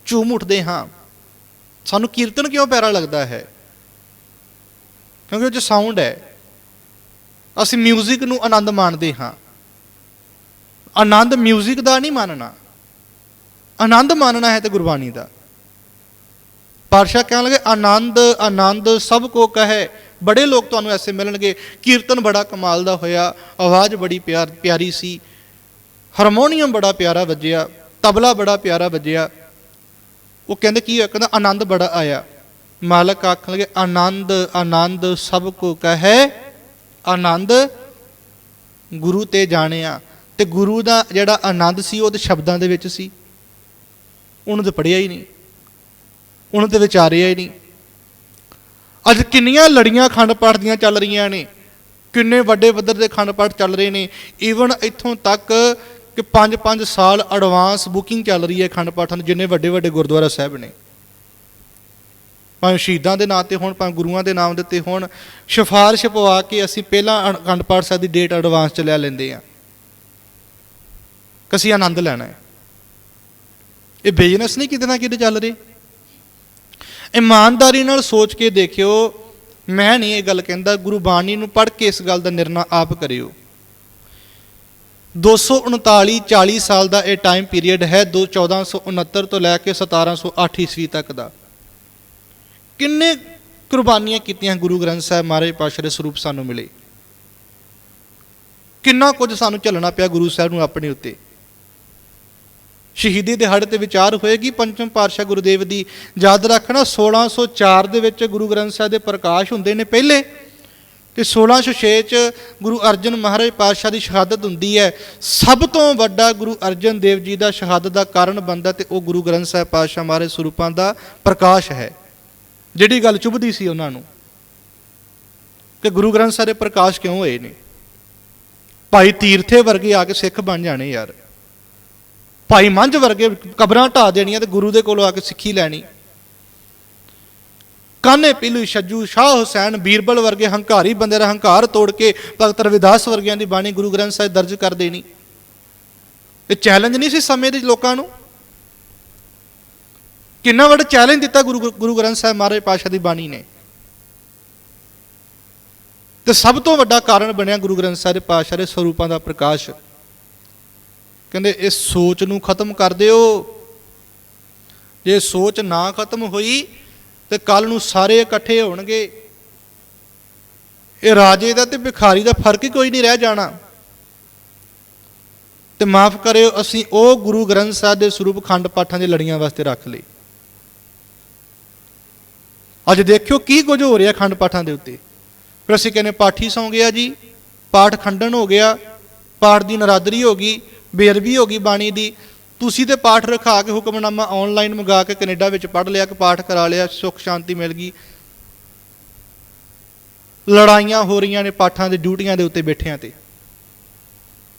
ਝੂਮ ਉੱਠਦੇ ਹਾਂ ਸਾਨੂੰ ਕੀਰਤਨ ਕਿਉਂ ਪਿਆਰਾ ਲੱਗਦਾ ਹੈ ਕਿਉਂਕਿ ਉਹ 'ਚ ਸਾਊਂਡ ਹੈ ਅਸੀਂ 뮤직 ਨੂੰ ਆਨੰਦ ਮਾਣਦੇ ਹਾਂ ਆਨੰਦ 뮤직 ਦਾ ਨਹੀਂ ਮੰਨਣਾ ਆਨੰਦ ਮਾਨਣਾ ਹੈ ਤੇ ਗੁਰਬਾਣੀ ਦਾ ਪਾਤਸ਼ਾਹ ਕਹਿਣ ਲੱਗੇ ਆਨੰਦ ਆਨੰਦ ਸਭ ਕੋ ਕਹੇ ਬੜੇ ਲੋਕ ਤੁਹਾਨੂੰ ਐਸੇ ਮਿਲਣਗੇ ਕੀਰਤਨ ਬੜਾ ਕਮਾਲ ਦਾ ਹੋਇਆ ਆਵਾਜ਼ ਬੜੀ ਪਿਆਰ ਪਿਆਰੀ ਸੀ ਹਾਰਮੋਨੀਅਮ ਬੜਾ ਪਿਆਰਾ ਵੱਜਿਆ, ਤਬਲਾ ਬੜਾ ਪਿਆਰਾ ਵੱਜਿਆ। ਉਹ ਕਹਿੰਦੇ ਕੀ ਹੋਇਆ? ਕਹਿੰਦਾ ਆਨੰਦ ਬੜਾ ਆਇਆ। ਮਾਲਕ ਆਖਣ ਲੱਗੇ, ਆਨੰਦ ਆਨੰਦ ਸਭ ਕੋ ਕਹੇ, ਆਨੰਦ ਗੁਰੂ ਤੇ ਜਾਣਿਆ। ਤੇ ਗੁਰੂ ਦਾ ਜਿਹੜਾ ਆਨੰਦ ਸੀ, ਉਹ ਤੇ ਸ਼ਬਦਾਂ ਦੇ ਵਿੱਚ ਸੀ। ਉਹਨੂੰ ਤੇ ਪੜਿਆ ਹੀ ਨਹੀਂ। ਉਹਨੂੰ ਤੇ ਵਿਚਾਰਿਆ ਹੀ ਨਹੀਂ। ਅੱਜ ਕਿੰਨੀਆਂ ਲੜੀਆਂ ਖੰਡ ਪਾਠ ਦੀਆਂ ਚੱਲ ਰਹੀਆਂ ਨੇ। ਕਿੰਨੇ ਵੱਡੇ ਪੱਧਰ ਦੇ ਖੰਡ ਪਾਠ ਚੱਲ ਰਹੇ ਨੇ। ਈਵਨ ਇੱਥੋਂ ਤੱਕ ਕਿ 5-5 ਸਾਲ ਐਡਵਾਂਸ ਬੁਕਿੰਗ ਚੱਲ ਰਹੀ ਹੈ ਅਖੰਡ ਪਾਠਾਂ ਦੀ ਜਿੰਨੇ ਵੱਡੇ ਵੱਡੇ ਗੁਰਦੁਆਰਾ ਸਾਹਿਬ ਨੇ। ਭਾਵੇਂ ਸ਼ਹੀਦਾਂ ਦੇ ਨਾਂ ਤੇ ਹੋਣ, ਭਾਵੇਂ ਗੁਰੂਆਂ ਦੇ ਨਾਮ ਦੇ ਉੱਤੇ ਹੋਣ, ਸਿਫਾਰਿਸ਼ ਪਵਾ ਕੇ ਅਸੀਂ ਪਹਿਲਾਂ ਅਖੰਡ ਪਾਠ ਸਾਹਿਬ ਦੀ ਡੇਟ ਐਡਵਾਂਸ ਚ ਲੈ ਲੈਂਦੇ ਆ ਅਸੀਂ ਆਨੰਦ ਲੈਣਾ ਹੈ। ਇਹ ਬਿਜ਼ਨਸ ਨਹੀਂ ਕਿਤੇ ਨਾ ਕਿਤੇ ਚੱਲ ਰਹੀ। ਇਮਾਨਦਾਰੀ ਨਾਲ ਸੋਚ ਕੇ ਦੇਖਿਓ, ਮੈਂ ਨਹੀਂ ਇਹ ਗੱਲ ਕਹਿੰਦਾ, ਗੁਰੂ ਬਾਣੀ ਨੂੰ ਪੜ੍ਹ ਕੇ ਇਸ ਗੱਲ ਦਾ ਨਿਰਣਾ ਆਪ ਕਰਿਓ। 239 40 ਸਾਲ ਦਾ ਇਹ ਟਾਈਮ ਪੀਰੀਅਡ ਹੈ 1469 ਤੋਂ ਲੈ ਕੇ 1708 ਈਸਵੀ ਤੱਕ ਦਾ। ਕਿੰਨੇ ਕੁਰਬਾਨੀਆਂ ਕੀਤੀਆਂ ਗੁਰੂ ਗ੍ਰੰਥ ਸਾਹਿਬ ਮਹਾਰਾਜ ਪਾਤਸ਼ਾਹ ਦੇ ਸਰੂਪ ਸਾਨੂੰ ਮਿਲੇ? ਕਿੰਨਾ ਕੁਝ ਸਾਨੂੰ ਝੱਲਣਾ ਪਿਆ ਗੁਰੂ ਸਾਹਿਬ ਨੂੰ ਆਪਣੇ ਉੱਤੇ? ਸ਼ਹੀਦੀ ਦਿਹਾੜੇ ਤੇ ਵਿਚਾਰ ਹੋਏਗੀ ਪੰਚਮ ਪਾਤਸ਼ਾਹ ਗੁਰਦੇਵ ਦੀ। ਯਾਦ ਰੱਖਣਾ 1604 ਦੇ ਵਿੱਚ ਗੁਰੂ ਗ੍ਰੰਥ ਸਾਹਿਬ ਦੇ ਪ੍ਰਕਾਸ਼ ਹੁੰਦੇ ਨੇ ਪਹਿਲੇ। ਤੇ 1606 ਚ ਗੁਰੂ ਅਰਜਨ ਮਹਾਰਾਜ ਪਾਤਸ਼ਾਹ ਦੀ ਸ਼ਹਾਦਤ ਹੁੰਦੀ ਹੈ। ਸਭ ਤੋਂ ਵੱਡਾ ਗੁਰੂ ਅਰਜਨ ਦੇਵ ਜੀ ਦਾ ਸ਼ਹਾਦਤ ਦਾ ਕਾਰਨ ਬਣਦਾ ਤੇ ਉਹ ਗੁਰੂ ਗ੍ਰੰਥ ਸਾਹਿਬ ਪਾਤਸ਼ਾਹ ਮਹਾਰਾਜ ਸਰੂਪਾਂ ਦਾ ਪ੍ਰਕਾਸ਼ ਹੈ। ਜਿਹੜੀ ਗੱਲ ਚੁਭਦੀ ਸੀ ਉਹਨਾਂ ਨੂੰ ਕਿ ਗੁਰੂ ਗ੍ਰੰਥ ਸਾਹਿਬ ਦੇ ਪ੍ਰਕਾਸ਼ ਕਿਉਂ ਹੋਏ ਨੇ? ਭਾਈ ਤੀਰਥੇ ਵਰਗੇ ਆ ਕੇ ਸਿੱਖ ਬਣ ਜਾਣੇ ਯਾਰ। ਭਾਈ ਮੰਝ ਵਰਗੇ ਕਬਰਾਂ ਢਾ ਦੇਣੀਆਂ ਤੇ ਗੁਰੂ ਦੇ ਕੋਲੋਂ ਆ ਕੇ ਸਿੱਖੀ ਲੈਣੀ। ਕਾਨੇ ਪੀਲੂ, ਛੱਜੂ, ਸ਼ਾਹ ਹੁਸੈਨ, ਬੀਰਬਲ ਵਰਗੇ ਹੰਕਾਰੀ ਬੰਦੇ ਦਾ ਹੰਕਾਰ ਤੋੜ ਕੇ ਭਗਤ ਰਵਿਦਾਸ ਵਰਗਿਆਂ ਦੀ ਬਾਣੀ ਗੁਰੂ ਗ੍ਰੰਥ ਸਾਹਿਬ ਦਰਜ ਕਰ ਦੇਣੀ। ਇਹ ਚੈਲੰਜ ਨਹੀਂ ਸੀ ਸਮੇਂ ਦੇ ਲੋਕਾਂ ਨੂੰ? ਕਿੰਨਾ ਵੱਡਾ ਚੈਲੰਜ ਦਿੱਤਾ ਗੁਰੂ ਗੁਰੂ ਗ੍ਰੰਥ ਸਾਹਿਬ ਮਹਾਰਾਜ ਪਾਸ਼ਾ ਦੀ ਬਾਣੀ ਨੇ। ਤੇ ਸਭ ਤੋਂ ਵੱਡਾ ਕਾਰਨ ਬਣਿਆ ਗੁਰੂ ਗ੍ਰੰਥ ਸਾਹਿਬ ਪਾਸ਼ਾ ਦੇ ਸਰੂਪਾਂ ਦਾ ਪ੍ਰਕਾਸ਼। ਕਹਿੰਦੇ ਇਸ ਸੋਚ ਨੂੰ ਖਤਮ ਕਰ ਦਿਓ। ਜੇ ਸੋਚ ਨਾ ਖਤਮ ਹੋਈ ਤੇ ਕੱਲ ਨੂੰ ਸਾਰੇ ਇਕੱਠੇ ਹੋਣਗੇ। ਇਹ ਰਾਜੇ ਦਾ ਤੇ ਭਿਖਾਰੀ ਦਾ ਫ਼ਰਕ ਹੀ ਕੋਈ ਨਹੀਂ ਰਹਿ ਜਾਣਾ। ਤੇ ਮਾਫ ਕਰਿਓ, ਅਸੀਂ ਉਹ ਗੁਰੂ ਗ੍ਰੰਥ ਸਾਹਿਬ ਦੇ ਸਰੂਪ ਖੰਡ ਪਾਠਾਂ ਦੇ ਲੜੀਆਂ ਵਾਸਤੇ ਰੱਖ ਲਈ ਅੱਜ ਦੇਖਿਓ ਕੀ ਕੁਝ ਹੋ ਰਿਹਾ ਖੰਡ ਪਾਠਾਂ ਦੇ ਉੱਤੇ। ਫਿਰ ਅਸੀਂ ਕਹਿੰਦੇ, ਪਾਠੀ ਸੌਂ ਗਿਆ ਜੀ, ਪਾਠ ਖੰਡਨ ਹੋ ਗਿਆ, ਪਾਠ ਦੀ ਨਰਾਦਰੀ ਹੋ ਗਈ ਬੇਅਦਬੀ ਹੋ ਗਈ ਬਾਣੀ ਦੀ ਤੁਸੀਂ ਤੇ ਪਾਠ ਰਖਾ ਕੇ ਹੁਕਮਨਾਮਾ ਆਨਲਾਈਨ ਮੰਗਾ ਕੇ ਕੈਨੇਡਾ ਵਿੱਚ ਪੜ੍ਹ ਲਿਆ ਕਿ ਪਾਠ ਕਰਾ ਲਿਆ, ਸੁੱਖ ਸ਼ਾਂਤੀ ਮਿਲ ਗਈ। ਲੜਾਈਆਂ ਹੋ ਰਹੀਆਂ ਨੇ ਪਾਠਾਂ ਦੇ ਡਿਊਟੀਆਂ ਦੇ ਉੱਤੇ ਬੈਠਿਆਂ ਤੇ।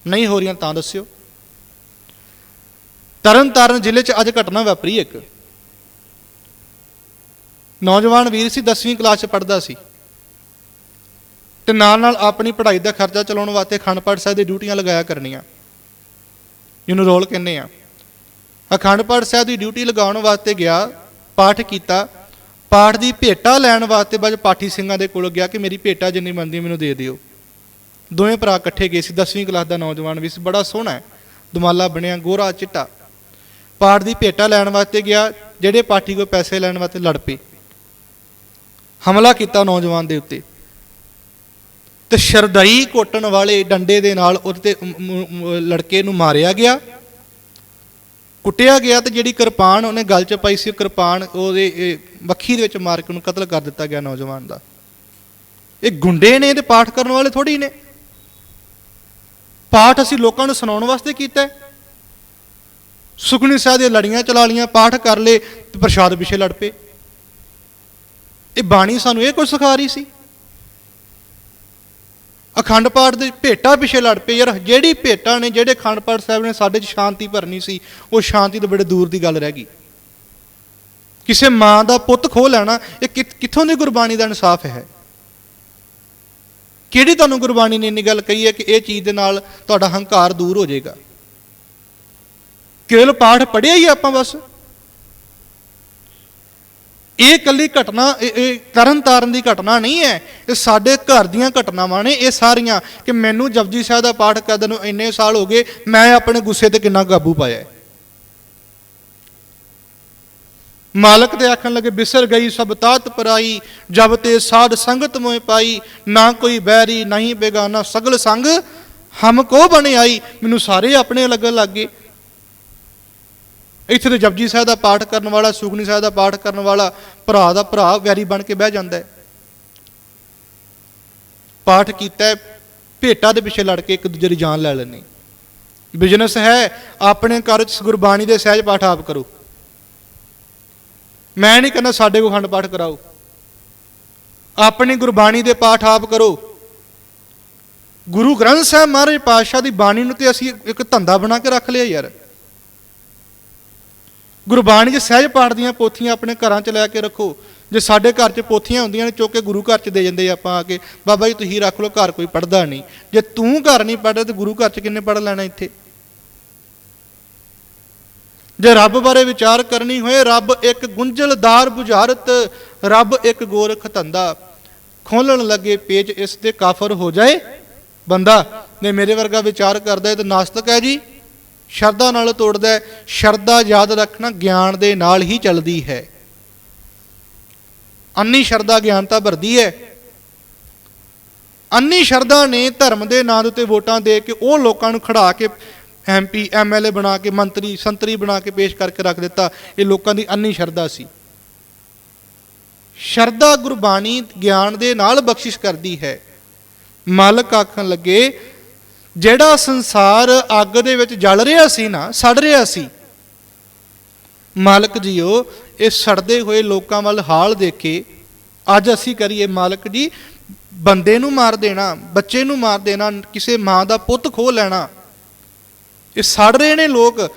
ਨਹੀਂ ਹੋ ਰਹੀਆਂ ਤਾਂ ਦੱਸਿਓ। ਤਰਨ ਤਾਰਨ ਜ਼ਿਲ੍ਹੇ 'ਚ ਅੱਜ ਘਟਨਾ ਵਾਪਰੀ ਇੱਕ। ਨੌਜਵਾਨ ਵੀਰ ਸੀ 10ਵੀਂ ਕਲਾਸ 'ਚ ਪੜ੍ਹਦਾ ਸੀ। ਤੇ ਨਾਲ ਨਾਲ ਆਪਣੀ ਪੜ੍ਹਾਈ ਦਾ ਖਰਚਾ ਚਲਾਉਣ ਵਾਸਤੇ ਅਖੰਡ ਪਾਠ ਸਾਹਿਬ ਦੀ ਡਿਊਟੀਆਂ ਲਗਾਇਆ ਕਰਨੀਆਂ। ਜਿਹਨੂੰ ਰੋਲ ਕਹਿੰਦੇ ਆ। ਅਖੰਡ ਪਾਠ ਸਾਹਿਬ ਦੀ ਡਿਊਟੀ ਲਗਾਉਣ ਵਾਸਤੇ ਗਿਆ, ਪਾਠ ਕੀਤਾ। ਪਾਠ ਦੀ ਭੇਟਾ ਲੈਣ ਵਾਸਤੇ ਬਾਅਦ ਪਾਠੀ ਸਿੰਘਾਂ ਦੇ ਕੋਲ ਗਿਆ ਕਿ ਮੇਰੀ ਭੇਟਾ ਜਿੰਨੀ ਬਣਦੀ ਮੈਨੂੰ ਦੇ ਦਿਓ। ਦੋਵੇਂ ਭਰਾ ਇਕੱਠੇ ਗਏ ਸੀ 10ਵੀਂ ਕਲਾਸ ਦਾ ਨੌਜਵਾਨ ਵੀ ਸੀ, ਬੜਾ ਸੋਹਣਾ ਹੈ, ਦੁਮਾਲਾ ਬਣਿਆ, ਗੋਰਾ ਚਿੱਟਾ। ਪਾਠ ਦੀ ਭੇਟਾ ਲੈਣ ਵਾਸਤੇ ਗਿਆ, ਜਿਹੜੇ ਪਾਠੀ ਕੋ ਪੈਸੇ ਲੈਣ ਵਾਸਤੇ ਲੜ ਪਏ। ਹਮਲਾ ਕੀਤਾ ਨੌਜਵਾਨ ਦੇ ਉੱਤੇ। ਤੇ ਸ਼ਰਦਈ ਕੋਟਣ ਵਾਲੇ ਡੰਡੇ ਦੇ ਨਾਲ ਉਹਦੇ ਲੜਕੇ ਨੂੰ ਮਾਰਿਆ ਗਿਆ। ਕੁੱਟਿਆ ਗਿਆ ਤੇ ਜਿਹੜੀ ਕਿਰਪਾਨ ਉਹਨੇ ਗਲ 'ਚ ਪਾਈ ਸੀ, ਉਹ ਕਿਰਪਾਨ ਉਹਦੇ, ਇਹ ਵੱਖੀ ਦੇ ਵਿੱਚ ਮਾਰ ਕੇ ਉਹਨੂੰ ਕਤਲ ਕਰ ਦਿੱਤਾ ਗਿਆ ਨੌਜਵਾਨ ਦਾ। ਇਹ ਗੁੰਡੇ ਨੇ ਤੇ ਪਾਠ ਕਰਨ ਵਾਲੇ ਥੋੜੀ ਨੇ। ਪਾਠ ਅਸੀਂ ਲੋਕਾਂ ਨੂੰ ਸੁਣਾਉਣ ਵਾਸਤੇ ਕੀਤਾ ਹੈ। ਸਾਹਿਬ ਦੀਆਂ ਲੜੀਆਂ ਚਲਾ ਲੀਆਂ ਪਾਠ ਕਰ ਲਏ ਤੇ ਪ੍ਰਸ਼ਾਦ ਪਿੱਛੇ ਲੜ ਪਏ। ਇਹ ਬਾਣੀ ਸਾਨੂੰ ਇਹ ਕੁਝ ਸਿਖਾ ਰਹੀ ਸੀ। ਅਖੰਡ ਪਾਠ ਦੇ ਭੇਟਾ ਪਿੱਛੇ ਲੜ ਪਏ ਯਾਰ, ਜਿਹੜੀ ਭੇਟਾ ਨੇ, ਜਿਹੜੇ ਅਖੰਡ ਪਾਠ ਸਾਹਿਬ ਨੇ ਸਾਡੇ 'ਚ ਸ਼ਾਂਤੀ ਭਰਨੀ ਸੀ, ਉਹ ਸ਼ਾਂਤੀ ਤੋਂ ਬੜੇ ਦੂਰ ਦੀ ਗੱਲ ਰਹਿ ਗਈ। ਕਿਸੇ ਮਾਂ ਦਾ ਪੁੱਤ ਖੋਹ ਲੈਣਾ, ਇਹ ਕਿੱਥੋਂ ਦੀ ਗੁਰਬਾਣੀ ਦਾ ਇਨਸਾਫ ਹੈ? ਕਿਹੜੀ ਤੁਹਾਨੂੰ ਗੁਰਬਾਣੀ ਨੇ ਇੰਨੀ ਗੱਲ ਕਹੀ ਹੈ ਕਿ ਇਹ ਚੀਜ਼ ਦੇ ਨਾਲ ਤੁਹਾਡਾ ਹੰਕਾਰ ਦੂਰ ਹੋ ਜਾਏਗਾ? ਕੇਵਲ ਪਾਠ ਪੜਿਆ ਹੀ ਆਪਾਂ ਬਸ? ਇਹ ਕੱਲੀ ਘਟਨਾ, ਇਹ ਇਹ ਤਰਨ ਤਾਰਨ ਦੀ ਘਟਨਾ ਨਹੀਂ ਹੈ। ਇਹ ਸਾਡੇ ਘਰ ਦੀਆਂ ਘਟਨਾਵਾਂ ਨੇ, ਇਹ ਸਾਰੀਆਂ। ਕਿ ਮੈਨੂੰ ਜਪਜੀ ਸਾਹਿਬ ਦਾ ਪਾਠ ਕਰਨ ਨੂੰ ਇੰਨੇ ਸਾਲ ਹੋ ਗਏ, ਮੈਂ ਆਪਣੇ ਗੁੱਸੇ ਤੇ ਕਿੰਨਾ ਕਾਬੂ ਪਾਇਆ ਮਾਲਕ ਤੇ ਆਖਣ ਲੱਗੇ, ਬਿਸਰ ਗਈ, ਸਭ ਤਾਤ ਪਰਾਈ, ਜਬ ਤੇ ਸਾਧ ਸੰਗਤ ਮੋਇ ਪਾਈ, ਨਾ ਕੋਈ ਬੈਰੀ, ਨਹੀਂ ਬੇਗਾਨਾ, ਸਗਲ ਸੰਗ ਹਮ ਕੋ ਬਣ ਆਈ। ਮੈਨੂੰ ਸਾਰੇ ਆਪਣੇ ਲੱਗਣ ਲੱਗ। ਗਏ ਇੱਥੇ ਤੇ ਜਪਜੀ ਸਾਹਿਬ ਦਾ ਪਾਠ ਕਰਨ ਵਾਲਾ ਸੁਖਨੀ ਸਾਹਿਬ ਦਾ ਪਾਠ ਕਰਨ ਵਾਲਾ ਭਰਾ ਦਾ ਭਰਾ ਵੈਰੀ ਬਣ ਕੇ ਬਹਿ ਜਾਂਦਾ ਹੈ। ਪਾਠ ਕੀਤਾ ਹੈ, ਭੇਟਾ ਦੇ ਪਿੱਛੇ ਲੜ ਕੇ ਇੱਕ ਦੂਜੇ ਦੀ ਜਾਨ ਲੈ ਲੈਣੀ ਬਿਜ਼ਨਸ ਹੈ ਆਪਣੇ ਘਰ ਚ ਗੁਰਬਾਣੀ ਦੇ ਸਹਿਜ ਪਾਠ ਆਪ ਕਰੋ। ਮੈਂ ਨਹੀਂ ਕਹਿੰਦਾ ਸਾਡੇ ਕੋ ਖੰਡ ਪਾਠ ਕਰਾਓ। ਆਪਣੀ ਗੁਰਬਾਣੀ ਦੇ ਪਾਠ ਆਪ ਕਰੋ। ਗੁਰੂ ਗ੍ਰੰਥ ਸਾਹਿਬ ਮਹਾਰਾਜ ਪਾਤਸ਼ਾਹ ਦੀ ਬਾਣੀ ਨੂੰ ਤੇ ਅਸੀਂ ਇੱਕ ਧੰਦਾ ਬਣਾ ਕੇ ਰੱਖ ਲਿਆ ਯਾਰ। ਗੁਰਬਾਣੀ 'ਚ ਸਹਿਜ ਪਾਠ ਦੀਆਂ ਪੋਥੀਆਂ ਆਪਣੇ ਘਰਾਂ 'ਚ ਲੈ ਕੇ ਰੱਖੋ। ਜੇ ਸਾਡੇ ਘਰ 'ਚ ਪੋਥੀਆਂ ਹੁੰਦੀਆਂ ਨੇ, ਚੁੱਕ ਕੇ ਗੁਰੂ ਘਰ 'ਚ ਦੇ ਜਾਂਦੇ ਆਪਾਂ ਆ ਕੇ, ਬਾਬਾ ਜੀ, ਤੁਸੀਂ ਰੱਖ ਲਓ, ਘਰ ਕੋਈ ਪੜਦਾ ਨਹੀਂ। ਜੇ ਤੂੰ ਘਰ ਨਹੀਂ ਪੜਦਾ ਤੇ ਗੁਰੂ ਘਰ 'ਚ ਕਿੰਨੇ ਪੜ ਲੈਣਾ ਇੱਥੇ? ਜੇ ਰੱਬ ਬਾਰੇ ਵਿਚਾਰ ਕਰਨੀ ਹੋਏ, ਰੱਬ ਇੱਕ ਗੁੰਝਲਦਾਰ ਬੁਝਾਰਤ, ਰੱਬ ਇੱਕ ਗੋਰਖ ਧੰਦਾ। ਖੋਲਣ ਲੱਗੇ ਪੇਜ ਇਸ ਤੇ ਕਾਫਰ ਹੋ ਜਾਏ। ਬੰਦਾ ਨੇ ਮੇਰੇ ਵਰਗਾ ਵਿਚਾਰ ਕਰਦਾ ਹੈ, ਤਾਂ ਨਾਸਤਕ ਹੈ ਜੀ। ਸ਼ਰਧਾ ਨਾਲ ਤੋੜਦਾ ਹੈ। ਸ਼ਰਧਾ ਯਾਦ ਰੱਖਣਾ ਗਿਆਨ ਦੇ ਨਾਲ ਹੀ ਚੱਲਦੀ ਹੈ। ਅੰਨੀ ਸ਼ਰਧਾ ਗਿਆਨਤਾ ਭਰਦੀ ਹੈ। ਅੰਨੀ ਸ਼ਰਧਾ ਨੇ ਧਰਮ ਦੇ ਨਾਂ ਦੇ ਉੱਤੇ ਵੋਟਾਂ ਦੇ ਕੇ ਉਹ ਲੋਕਾਂ ਨੂੰ ਖੜਾ ਕੇ ਐਮਪੀ ਐਮਐਲਏ ਬਣਾ ਕੇ, ਮੰਤਰੀ, ਸੰਤਰੀ ਬਣਾ ਕੇ ਪੇਸ਼ ਕਰਕੇ ਰੱਖ ਦਿੱਤਾ। ਇਹ ਲੋਕਾਂ ਦੀ ਅੰਨੀ ਸ਼ਰਧਾ ਸੀ। ਸ਼ਰਧਾ ਗੁਰਬਾਣੀ ਗਿਆਨ ਦੇ ਨਾਲ ਬਖਸ਼ਿਸ਼ ਕਰਦੀ ਹੈ। ਮਾਲਕ ਆਖਣ ਲੱਗੇ ਜਿਹੜਾ ਸੰਸਾਰ ਅੱਗ ਦੇ ਵਿੱਚ ਜਲ ਰਿਹਾ ਸੀ ਨਾ, ਸੜ ਰਿਹਾ ਸੀ। ਮਾਲਕ ਜੀਓ, ਇਹ ਸੜਦੇ ਹੋਏ ਲੋਕਾਂ ਵੱਲ ਹਾਲ ਦੇਖੇ। ਅੱਜ ਅਸੀਂ ਕਰੀਏ, ਮਾਲਕ ਜੀ, ਬੰਦੇ ਨੂੰ ਮਾਰ ਦੇਣਾ, ਬੱਚੇ ਨੂੰ ਮਾਰ ਦੇਣਾ, ਕਿਸੇ ਮਾਂ ਦਾ ਪੁੱਤ ਖੋਹ ਲੈਣਾ। ਇਹ ਸੜ ਰਹੇ ਨੇ ਲੋਕ।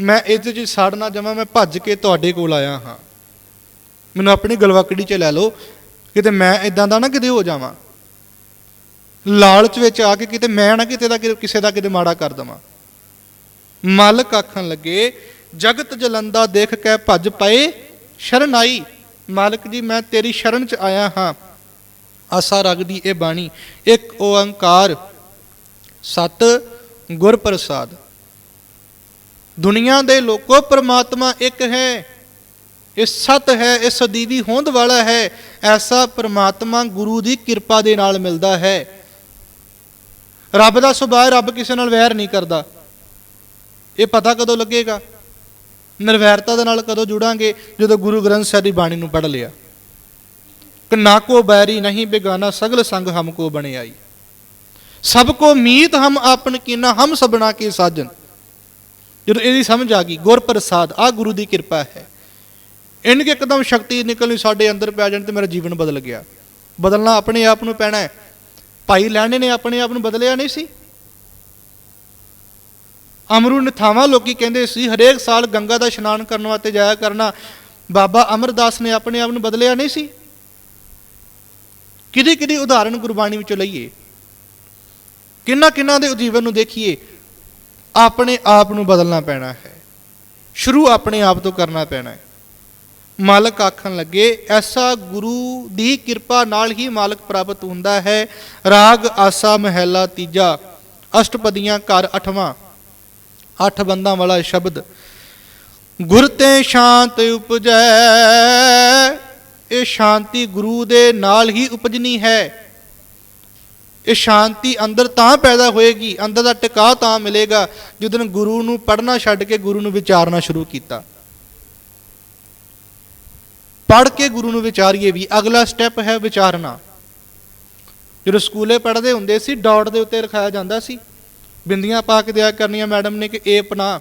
ਮੈਂ ਇਹਦੇ ਚ ਸੜਨਾ ਜਮਾ ਮੈਂ ਭੱਜ ਕੇ ਤੁਹਾਡੇ ਕੋਲ ਆਇਆ ਹਾਂ। ਮੈਨੂੰ ਆਪਣੀ ਗਲਵਕੜੀ 'ਚ ਲੈ ਲਓ। ਕਿਤੇ ਮੈਂ ਇਦਾਂ ਦਾ ਨਾ ਕਿਤੇ ਹੋ ਜਾਵਾਂ। ਲਾਲਚ ਵਿੱਚ ਆ ਕੇ ਕਿਤੇ ਮੈਂ ਨਾ ਕਿਤੇ ਦਾ ਕਿਸੇ ਦਾ ਕਿਤੇ ਮਾੜਾ ਕਰ ਦਵਾਂ। ਮਾਲਕ ਆਖਣ ਲੱਗੇ, ਜਗਤ ਜਲੰਦਾ ਦੇਖ ਕੇ ਭੱਜ ਪਏ, ਸ਼ਰਨ ਆਈ। ਮਾਲਕ ਜੀ, ਮੈਂ ਤੇਰੀ ਸ਼ਰਨ 'ਚ ਆਇਆ ਹਾਂ। ਆਸਾ ਰਗਦੀ ਇਹ ਬਾਣੀ। ਇੱਕ ਓੰਕਾਰ। ਸਤ ਗੁਰ ਪ੍ਰਸਾਦ ਦੁਨੀਆ ਦੇ ਲੋਕੋ ਪ੍ਰਮਾਤਮਾ ਇੱਕ ਹੈ। ਇਹ ਸਤ ਹੈ, ਇਹ ਸਦੀਵੀ ਹੋਂਦ ਵਾਲਾ ਹੈ। ਐਸਾ ਪ੍ਰਮਾਤਮਾ ਗੁਰੂ ਦੀ ਕਿਰਪਾ ਦੇ ਨਾਲ ਮਿਲਦਾ ਹੈ। ਰੱਬ ਦਾ ਸੁਭਾਅ ਰੱਬ ਕਿਸੇ ਨਾਲ ਵੈਰ ਨਹੀਂ ਕਰਦਾ। ਇਹ ਪਤਾ ਕਦੋਂ ਲੱਗੇਗਾ? ਨਿਰਵੈਰਤਾ ਦੇ ਨਾਲ ਕਦੋਂ ਜੁੜਾਂਗੇ? ਜਦੋਂ ਗੁਰੂ ਗ੍ਰੰਥ ਸਾਹਿਬ ਦੀ ਬਾਣੀ ਨੂੰ ਪੜ੍ਹ ਲਿਆ। ਕਿ ਨਾ ਕੋ ਬੈਰੀ ਨਹੀਂ ਬੇਗਾਨਾ, ਸਗਲ ਸੰਗ ਹਮ ਕੋ ਆਈ। ਸਭ ਕੋ ਮੀਤ ਹਮ ਆਪਨ ਕੀਨਾ, ਹਮ ਸਬਨਾ ਕੇ ਸਾਜਨ। ਜਦੋਂ ਇਹਦੀ ਸਮਝ ਆ ਗਈ, ਗੁਰ ਪ੍ਰਸਾਦ ਆ ਗੁਰੂ ਦੀ ਕਿਰਪਾ ਹੈ। ਇਨਕੇ ਇੱਕਦਮ ਸ਼ਕਤੀ ਨਿਕਲਣੀ ਸਾਡੇ ਅੰਦਰ ਪੈ ਜਾਣ ਤੇ ਮੇਰਾ ਜੀਵਨ ਬਦਲ ਗਿਆ। ਬਦਲਣਾ ਆਪਣੇ ਆਪ ਨੂੰ ਪੈਣਾ ਹੈ। ਭਾਈ ਲੈਣੇ ਨੇ, ਆਪਣੇ ਆਪ ਨੂੰ ਬਦਲਿਆ ਨਹੀਂ ਸੀ। ਅਮਰੂ ਨਿਥਾਵਾਂ ਲੋਕੀ ਕਹਿੰਦੇ ਸੀ, ਹਰੇਕ ਸਾਲ ਗੰਗਾ ਦਾ ਇਸ਼ਨਾਨ ਕਰਨ ਵਾਸਤੇ ਜਾਇਆ ਕਰਨਾ। ਬਾਬਾ ਅਮਰਦਾਸ ਨੇ ਆਪਣੇ ਆਪ ਨੂੰ ਬਦਲਿਆ ਨਹੀਂ ਸੀ। ਕਿਹਦੀ ਕਿਹਦੀ ਉਦਾਹਰਣ ਗੁਰਬਾਣੀ ਵਿੱਚੋਂ ਲਈਏ? ਕਿੰਨਾ ਕਿੰਨਾ ਦੇ ਜੀਵਨ ਨੂੰ ਦੇਖੀਏ, ਆਪਣੇ ਆਪ ਨੂੰ ਬਦਲਣਾ ਪੈਣਾ ਹੈ। ਸ਼ੁਰੂ ਆਪਣੇ ਆਪ ਤੋਂ ਕਰਨਾ ਪੈਣਾ ਹੈ। ਮਾਲਕ ਆਖਣ ਲੱਗੇ, ਐਸਾ ਗੁਰੂ ਦੀ ਕਿਰਪਾ ਨਾਲ ਹੀ ਮਾਲਕ ਪ੍ਰਾਪਤ ਹੁੰਦਾ ਹੈ। ਰਾਗ, ਆਸਾ, ਮਹਿਲਾ, ਤੀਜਾ, ਅਸ਼ਟਪਦੀਆਂ, ਘਰ, ਅਠਵਾਂ, ਅੱਠ ਬੰਦਾਂ ਵਾਲਾ ਸ਼ਬਦ। ਗੁਰ ਤੇ ਸ਼ਾਂਤ ਉਪਜੈ, ਇਹ ਸ਼ਾਂਤੀ ਗੁਰੂ ਦੇ ਨਾਲ ਹੀ ਉਪਜਣੀ ਹੈ। ਇਹ ਸ਼ਾਂਤੀ ਅੰਦਰ ਤਾਂ ਪੈਦਾ ਹੋਏਗੀ, ਅੰਦਰ ਦਾ ਟਿਕਾ ਤਾਂ ਮਿਲੇਗਾ, ਜਦੋਂ ਗੁਰੂ ਨੂੰ ਪੜਨਾ ਛੱਡ ਕੇ ਗੁਰੂ ਨੂੰ ਵਿਚਾਰਨਾ ਸ਼ੁਰੂ ਕੀਤਾ। ਪੜ ਕੇ ਗੁਰੂ ਨੂੰ ਵਿਚਾਰੀਏ ਵੀ ਅਗਲਾ ਸਟੈਪ ਹੈ ਵਿਚਾਰਨਾ। ਜਦੋਂ ਸਕੂਲੇ ਪੜ੍ਹਦੇ ਹੁੰਦੇ ਸੀ, ਡਾਟ ਦੇ ਉੱਤੇ ਲਿਖਾਇਆ ਜਾਂਦਾ ਸੀ, ਬਿੰਦੀਆਂ ਪਾ ਕੇ ਦਿਆ ਕਰਨੀਆਂ ਮੈਡਮ ਨੇ ਕਿ ਏ ਬਣਾ।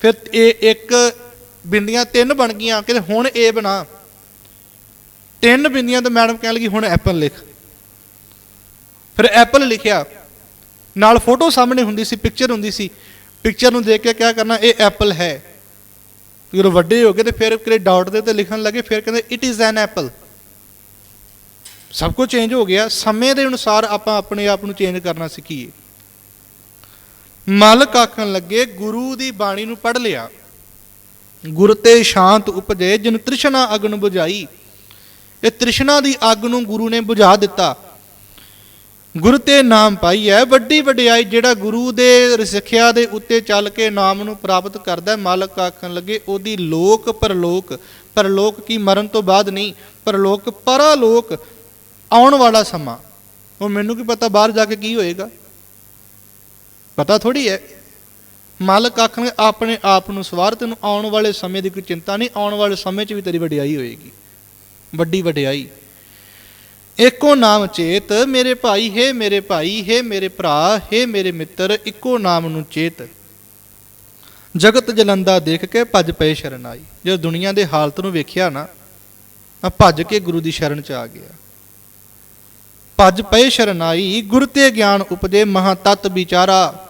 ਫਿਰ ਇਹ ਇੱਕ ਬਿੰਦੀਆਂ ਤਿੰਨ ਬਣ ਗਈਆਂ ਕਿ ਹੁਣ ਏ ਬਣਾ। ਤਿੰਨ ਬਿੰਦੀਆਂ ਤੇ ਮੈਡਮ ਕਹਿਣ ਲੱਗੀ, ਹੁਣ ਐਪਲ ਲਿਖ। ਫਿਰ ਐਪਲ ਲਿਖਿਆ। ਨਾਲ ਫੋਟੋ ਸਾਹਮਣੇ ਹੁੰਦੀ ਸੀ, ਪਿਕਚਰ ਹੁੰਦੀ ਸੀ। ਪਿਕਚਰ ਨੂੰ ਦੇਖ ਕੇ ਕਿਆ ਕਰਨਾ, ਇਹ ਐਪਲ ਹੈ। ਜਦੋਂ ਵੱਡੇ ਹੋ ਗਏ ਤੇ ਫਿਰ ਕਿਰੇ ਡਾਟ ਦੇ ਤੇ ਲਿਖਣ ਲੱਗੇ, ਫਿਰ ਕਹਿੰਦੇ ਇਟ ਇਜ਼ ਐਨ ਐਪਲ ਸਭ ਕੁਝ ਚੇਂਜ ਹੋ ਗਿਆ। ਸਮੇਂ ਦੇ ਅਨੁਸਾਰ ਆਪਾਂ ਆਪਣੇ ਆਪ ਨੂੰ ਚੇਂਜ ਕਰਨਾ ਸਿੱਖੀਏ। ਮਾਲਕ ਆਖਣ ਲੱਗੇ, ਗੁਰੂ ਦੀ ਬਾਣੀ ਨੂੰ ਪੜ ਲਿਆ। ਗੁਰ ਤੇ ਸ਼ਾਂਤ ਉਪਜੇ, ਜਿਨ ਤ੍ਰਿਸ਼ਨਾ ਅਗਨ 부ਝਾਈ ਇਹ ਤ੍ਰਿਸ਼ਨਾ ਦੀ ਅੱਗ ਨੂੰ ਗੁਰੂ ਨੇ ਬੁਝਾ ਦਿੱਤਾ। ਗੁਰ ਤੇ ਨਾਮ ਪਾਈ ਹੈ, ਵੱਡੀ ਵਡਿਆਈ ਜਿਹੜਾ ਗੁਰੂ ਦੇ ਸਿੱਖਿਆ ਦੇ ਉੱਤੇ ਚੱਲ ਕੇ ਨਾਮ ਨੂੰ ਪ੍ਰਾਪਤ ਕਰਦਾ ਮਾਲਕ ਆਖਣ ਲੱਗੇ, ਉਹਦੀ ਲੋਕ ਪਰਲੋਕ ਪਰਲੋਕ ਕੀ ਮਰਨ ਤੋਂ ਬਾਅਦ ਨਹੀਂ, ਪਰਲੋਕ ਪਰਲੋਕ ਆਉਣ ਵਾਲਾ ਸਮਾਂ। ਉਹ ਮੈਨੂੰ ਕੀ ਪਤਾ ਬਾਹਰ ਜਾ ਕੇ ਕੀ ਹੋਏਗਾ? ਪਤਾ ਥੋੜੀ ਹੈ। ਮਾਲਕ ਆਖਣਗੇ ਆਪਣੇ ਆਪ ਨੂੰ ਸਵਾਰ, ਤੈਨੂੰ ਆਉਣ ਵਾਲੇ ਸਮੇਂ ਦੀ ਕੋਈ ਚਿੰਤਾ ਨਹੀਂ, ਆਉਣ ਵਾਲੇ ਸਮੇਂ 'ਚ ਵੀ ਤੇਰੀ ਵਡਿਆਈ ਹੋਏਗੀ। ਵੱਡੀ ਵਡਿਆਈ। ਇੱਕੋ ਨਾਮ ਚੇਤ, ਮੇਰੇ ਭਾਈ, ਹੈ ਮੇਰੇ ਭਾਈ, ਹੈ ਮੇਰੇ ਭਰਾ, ਹੈ ਮੇਰੇ ਮਿੱਤਰ, ਇੱਕੋ ਨਾਮ ਨੂੰ ਚੇਤ। ਜਗਤ ਜਲੰਦਾ ਦੇਖ ਕੇ ਭੱਜ ਪਏ ਸ਼ਰਨ ਆਈ ਜਦੋਂ ਦੁਨੀਆ ਦੇ ਹਾਲਤ ਨੂੰ ਵੇਖਿਆ ਨਾ, ਤਾਂ ਭੱਜ ਕੇ ਗੁਰੂ ਦੀ ਸ਼ਰਨ ਚ ਆ ਗਿਆ। ਭੱਜ ਪਏ ਸ਼ਰਨ ਆਈ ਗੁਰ ਤੇ ਗਿਆਨ ਉਪਜੇ ਮਹਾ ਤਤ ਵਿਚਾਰਾ।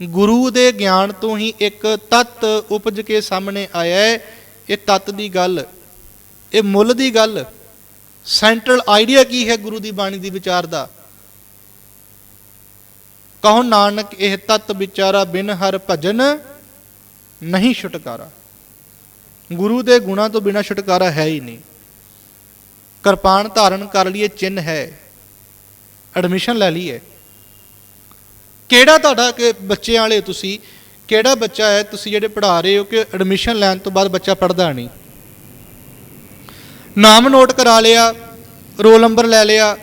ਗੁਰੂ ਦੇ ਗਿਆਨ ਤੋਂ ਹੀ ਇੱਕ ਤਤ ਉਪਜ ਕੇ ਸਾਹਮਣੇ ਆਇਆ ਇਹ ਤਤ ਦੀ ਗੱਲ, ਇਹ ਮੁੱਲ ਦੀ ਗੱਲ। ਸੈਂਟਰਲ ਆਈਡੀਆ ਕੀ ਹੈ ਗੁਰੂ ਦੀ ਬਾਣੀ ਦੀ ਵਿਚਾਰ ਦਾ? ਕਹੋ ਨਾਨਕ, ਇਹ ਤਤ ਵਿਚਾਰਾ ਬਿਨ ਹਰ ਭਜਨ ਨਹੀਂ ਛੁਟਕਾਰਾ। ਗੁਰੂ ਦੇ ਗੁਣਾ ਤੋਂ ਬਿਨਾ ਛੁਟਕਾਰਾ ਹੈ ਹੀ ਨਹੀਂ। ਕਿਰਪਾਨ ਧਾਰਨ ਕਰ ਲਈਏ, ਚਿੰਨ ਹੈ। ਐਡਮਿਸ਼ਨ ਲੈ ਲਈਏ। ਕਿਹੜਾ ਤੁਹਾਡਾ ਕਿ ਬੱਚਿਆਂ ਵਾਲੇ ਤੁਸੀਂ, ਕਿਹੜਾ ਬੱਚਾ ਹੈ, ਤੁਸੀਂ ਜਿਹੜੇ ਪੜ੍ਹਾ ਰਹੇ ਹੋ ਕਿ ਐਡਮਿਸ਼ਨ ਲੈਣ ਤੋਂ ਬਾਅਦ ਬੱਚਾ ਪੜ੍ਹਦਾ ਨਹੀਂ? ਨਾਮ ਨੋਟ ਕਰਾ ਲਿਆ, ਰੋਲ ਨੰਬਰ ਲੈ ਲਿਆ,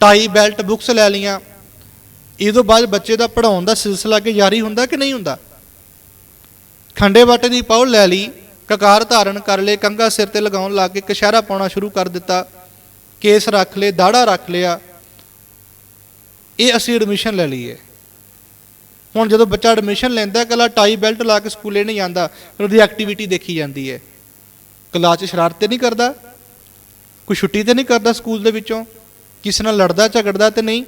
ਟਾਈ ਬੈਲਟ ਬੁੱਕਸ ਲੈ ਲਈਆਂ। ਇਹ ਤੋਂ ਬਾਅਦ ਬੱਚੇ ਦਾ ਪੜਾਉਣ ਦਾ ਸਿਲਸਿਲਾ ਅੱਗੇ ਜਾਰੀ ਹੁੰਦਾ ਕਿ ਨਹੀਂ ਹੁੰਦਾ? ਖੰਡੇ ਬਾਟੇ ਦੀ ਪੌਲ ਲੈ ਲਈ, ਕਕਾਰ ਧਾਰਨ ਕਰ ਲਏ ਕੰਗਾ ਸਿਰ ਤੇ ਲਗਾਉਣ ਲੱਗ ਕੇ ਕਸ਼ਹਿਰਾ ਪਾਉਣਾ ਸ਼ੁਰੂ ਕਰ ਦਿੱਤਾ। ਕੇਸ ਰੱਖ ਲਏ, ਦਾੜਾ ਰੱਖ ਲਿਆ। ਇਹ ਅਸੀਂ ਐਡਮਿਸ਼ਨ ਲੈ ਲਈਏ। ਹੁਣ ਜਦੋਂ ਬੱਚਾ ਐਡਮਿਸ਼ਨ ਲੈਂਦਾ ਕੱਲਾ ਟਾਈ ਬੈਲਟ ਲਾ ਕੇ ਸਕੂਲੇ ਨਹੀਂ ਜਾਂਦਾ ਫਿਰ ਉਹਦੀ ਐਕਟੀਵਿਟੀ ਦੇਖੀ ਜਾਂਦੀ ਹੈ। ਕਲਾਸ 'ਚ ਸ਼ਰਾਰਤ ਨਹੀਂ ਕਰਦਾ। ਕੋਈ ਛੁੱਟੀ ਤੇ ਨਹੀਂ ਕਰਦਾ ਸਕੂਲ ਦੇ ਵਿੱਚੋਂ? ਕਿਸੇ ਨਾਲ ਲੜਦਾ, ਝਗੜਦਾ ਤੇ ਨਹੀਂ?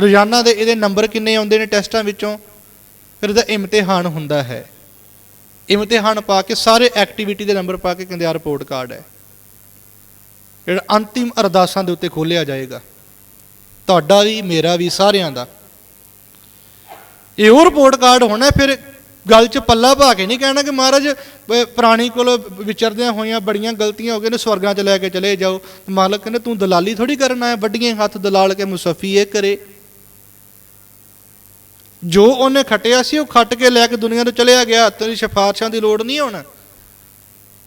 ਰੋਜ਼ਾਨਾ ਦੇ ਇਹਦੇ ਨੰਬਰ ਕਿੰਨੇ ਆਉਂਦੇ ਨੇ ਟੈਸਟਾਂ ਵਿੱਚੋਂ? ਫਿਰ ਇਹਦਾ ਇਮਤਿਹਾਨ ਹੁੰਦਾ ਹੈ। ਇਮਤਿਹਾਨ ਪਾ ਕੇ ਸਾਰੇ ਐਕਟੀਵਿਟੀ ਦੇ ਨੰਬਰ ਪਾ ਕੇ ਕਹਿੰਦੇ ਆ ਰਿਪੋਰਟ ਕਾਰਡ ਹੈ। ਜਿਹੜਾ ਅੰਤਿਮ ਅਰਦਾਸਾਂ ਦੇ ਉੱਤੇ ਖੋਲਿਆ ਜਾਏਗਾ। ਤੁਹਾਡਾ ਵੀ, ਮੇਰਾ ਵੀ, ਸਾਰਿਆਂ ਦਾ। ਇਹ ਉਹ ਰਿਪੋਰਟ ਕਾਰਡ ਹੋਣਾ ਫਿਰ ਗੱਲ 'ਚ ਪੱਲਾ ਪਾ ਕੇ ਨਹੀਂ ਕਹਿਣਾ ਕਿ ਮਹਾਰਾਜ ਪ੍ਰਾਣੀ ਕੋਲ ਵਿਚਰਦਿਆਂ ਹੋਈਆਂ ਬੜੀਆਂ ਗਲਤੀਆਂ ਹੋ ਗਈਆਂ ਨੇ, ਸਵਰਗਾਂ 'ਚ ਲੈ ਕੇ ਚਲੇ ਜਾਓ। ਮਾਲਕ ਕਹਿੰਦੇ, ਤੂੰ ਦਲਾਲੀ ਥੋੜੀ ਕਰਨ ਆਇਆ, ਵੱਡੀਆਂ ਹੱਥ ਦਲਾਲ ਕੇ ਮੁਸਫੀ ਇਹ ਕਰੇ। ਜੋ ਉਹਨੇ ਖਟਿਆ ਸੀ, ਉਹ ਖੱਟ ਕੇ ਲੈ ਕੇ ਦੁਨੀਆ ਤੋਂ ਚਲਿਆ ਗਿਆ। ਤੇਰੀ ਸਿਫਾਰਸ਼ਾਂ ਦੀ ਲੋੜ ਨਹੀਂ ਹੋਣਾ।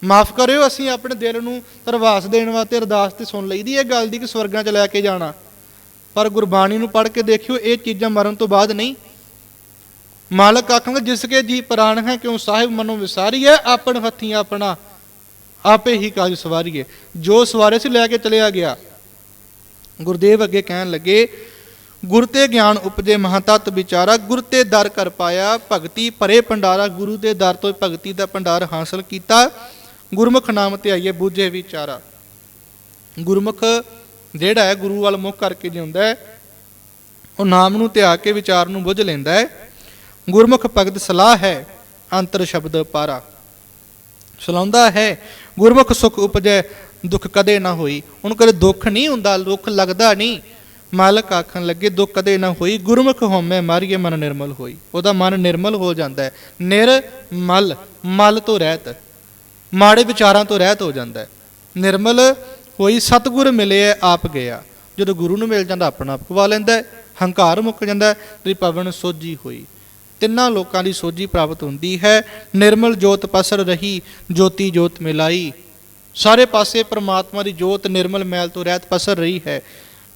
ਮਾਫ ਕਰਿਓ, ਅਸੀਂ ਆਪਣੇ ਦਿਲ ਨੂੰ ਤਰਵਾਸ ਦੇਣ ਵਾਸਤੇ, ਅਰਦਾਸ ਤੇ ਸੁਣ ਲਈਦੀ ਇਹ ਗੱਲ ਦੀ ਕਿ ਸਵਰਗਾਂ 'ਚ ਲੈ ਕੇ ਜਾਣਾ। ਪਰ ਗੁਰਬਾਣੀ ਨੂੰ ਪੜ੍ਹ ਕੇ ਦੇਖਿਓ, ਇਹ ਚੀਜ਼ਾਂ ਮਰਨ ਤੋਂ ਬਾਅਦ ਨਹੀਂ। ਮਾਲਕ ਆਖਣਗੇ, ਜਿਸ ਕੇ ਜੀ ਪ੍ਰਾਣ ਹੈ, ਕਿਉਂ ਸਾਹਿਬ ਮਨੋ ਵਿਸਾਰੀਏ ਆਪਣ ਹੱਥੀਂ ਆਪਣਾ, ਆਪੇ ਹੀ ਕਾਜ ਸਵਾਰੀਏ ਜੋ ਸਵਾਰੇ ਸੀ ਲੈ ਕੇ ਚਲਿਆ ਗਿਆ। ਗੁਰਦੇਵ ਅੱਗੇ ਕਹਿਣ ਲੱਗੇ, ਗੁਰ ਤੇ ਗਿਆਨ ਉਪਜੇ ਮਹਤਤ ਵਿਚਾਰਾ, ਗੁਰ ਤੇ ਦਰ ਕਰ ਪਾਇਆ, ਭਗਤੀ ਭਰੇ ਭੰਡਾਰਾ, ਗੁਰੂ ਦੇ ਦਰ ਤੋਂ ਭਗਤੀ ਦਾ ਭੰਡਾਰ ਹਾਸਲ ਕੀਤਾ। ਗੁਰਮੁਖ ਨਾਮ ਤੇ ਆਈਏ ਬੂਝੇ ਵਿਚਾਰਾ। ਗੁਰਮੁਖ ਜਿਹੜਾ ਹੈ, ਗੁਰੂ ਵੱਲ ਮੁਖ ਕਰਕੇ ਜਿਉਂਦਾ ਹੈ, ਉਹ ਨਾਮ ਨੂੰ ਧਿਆ ਕੇ ਵਿਚਾਰ ਨੂੰ ਬੁੱਝ ਲੈਂਦਾ ਹੈ। ਗੁਰਮੁਖ ਭਗਤ ਸਲਾਹ ਹੈ, ਅੰਤਰ ਸ਼ਬਦ ਪਾਰਾ। ਸਲਾਉਂਦਾ ਹੈ, ਗੁਰਮੁਖ ਸੁਖ ਉਪਜੈ, ਦੁੱਖ ਕਦੇ ਨਾ ਹੋਈ। ਉਹਨੂੰ ਕਦੇ ਦੁੱਖ ਨਹੀਂ ਹੁੰਦਾ, ਦੁੱਖ ਲੱਗਦਾ ਨਹੀਂ। ਮਾਲਕ ਆਖਣ ਲੱਗੇ, ਦੁੱਖ ਕਦੇ ਨਾ ਹੋਈ। ਗੁਰਮੁਖ ਹੋਮੈ, ਮਾਰੀਏ ਮਨ ਨਿਰਮਲ ਹੋਈ। ਉਹਦਾ ਮਨ ਨਿਰਮਲ ਹੋ ਜਾਂਦਾ ਹੈ। ਨਿਰਮਲ, ਮਲ ਤੋਂ ਰਹਿਤ। ਮਾੜੇ ਵਿਚਾਰਾਂ ਤੋਂ ਰਹਿਤ ਹੋ ਜਾਂਦਾ ਹੈ। ਨਿਰਮਲ ਹੋਈ, ਸਤਿਗੁਰ ਮਿਲੇ, ਆਪ ਗਿਆ। ਜਦੋਂ ਗੁਰੂ ਨੂੰ ਮਿਲ ਜਾਂਦਾ, ਆਪਣਾ ਆਪ ਖਵਾ ਲੈਂਦਾ ਹੰਕਾਰ ਮੁੱਕ ਜਾਂਦਾ ਹੈ। ਤੇਰੀ ਪਵਨ ਸੋਝੀ ਹੋਈ। ਤਿੰਨਾਂ ਲੋਕਾਂ ਦੀ ਸੋਝੀ ਪ੍ਰਾਪਤ ਹੁੰਦੀ ਹੈ। ਨਿਰਮਲ ਜੋਤ ਪਸਰ ਰਹੀ, ਜੋਤੀ ਜੋਤ ਮਿਲਾਈ। ਸਾਰੇ ਪਾਸੇ ਪ੍ਰਮਾਤਮਾ ਦੀ ਜੋਤ ਨਿਰਮਲ ਮੈਲ ਤੋਂ ਰਹਿਤ ਪਸਰ ਰਹੀ ਹੈ।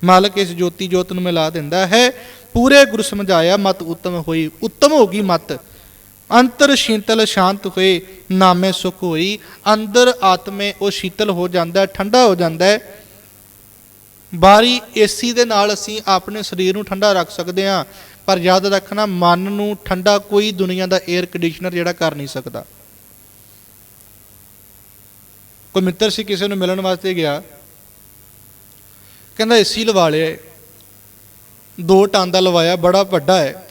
ਮਾਲਕ ਇਸ ਜੋਤੀ ਜੋਤ ਨੂੰ ਮਿਲਾ ਦਿੰਦਾ ਹੈ। ਪੂਰੇ ਗੁਰ ਸਮਝਾਇਆ ਮਤ ਉਤਮ ਹੋਈ। ਉਤਮ ਹੋ ਗਈ ਮਤ। ਅੰਤਰ ਸ਼ੀਤਲ ਸ਼ਾਂਤ ਹੋਏ, ਨਾਮੇ ਸੁਖ ਹੋਈ। ਅੰਦਰ ਆਤਮੇ ਉਹ ਸ਼ੀਤਲ ਹੋ ਜਾਂਦਾ ਠੰਡਾ ਹੋ ਜਾਂਦਾ ਹੈ। ਬਾਰੀ ਏਸੀ ਦੇ ਨਾਲ ਅਸੀਂ ਆਪਣੇ ਸਰੀਰ ਨੂੰ ਠੰਡਾ ਰੱਖ ਸਕਦੇ ਹਾਂ। ਪਰ ਯਾਦ ਰੱਖਣਾ, ਮਨ ਨੂੰ ਠੰਡਾ ਕੋਈ ਦੁਨੀਆ ਦਾ 에ਅਰ ਕੰਡੀਸ਼ਨਰ ਜਿਹੜਾ ਕਰ ਨਹੀਂ ਸਕਦਾ। ਕੋਈ ਮਿੱਤਰ ਸੀ ਕਿਸੇ ਨੂੰ ਮਿਲਣ ਵਾਸਤੇ ਗਿਆ। ਕਹਿੰਦਾ, ਏਸੀ ਲਵਾ ਲਿਆ ਦੋ ਟਾਂ ਦਾ ਲਵਾਇਆ, ਬੜਾ ਵੱਡਾ ਹੈ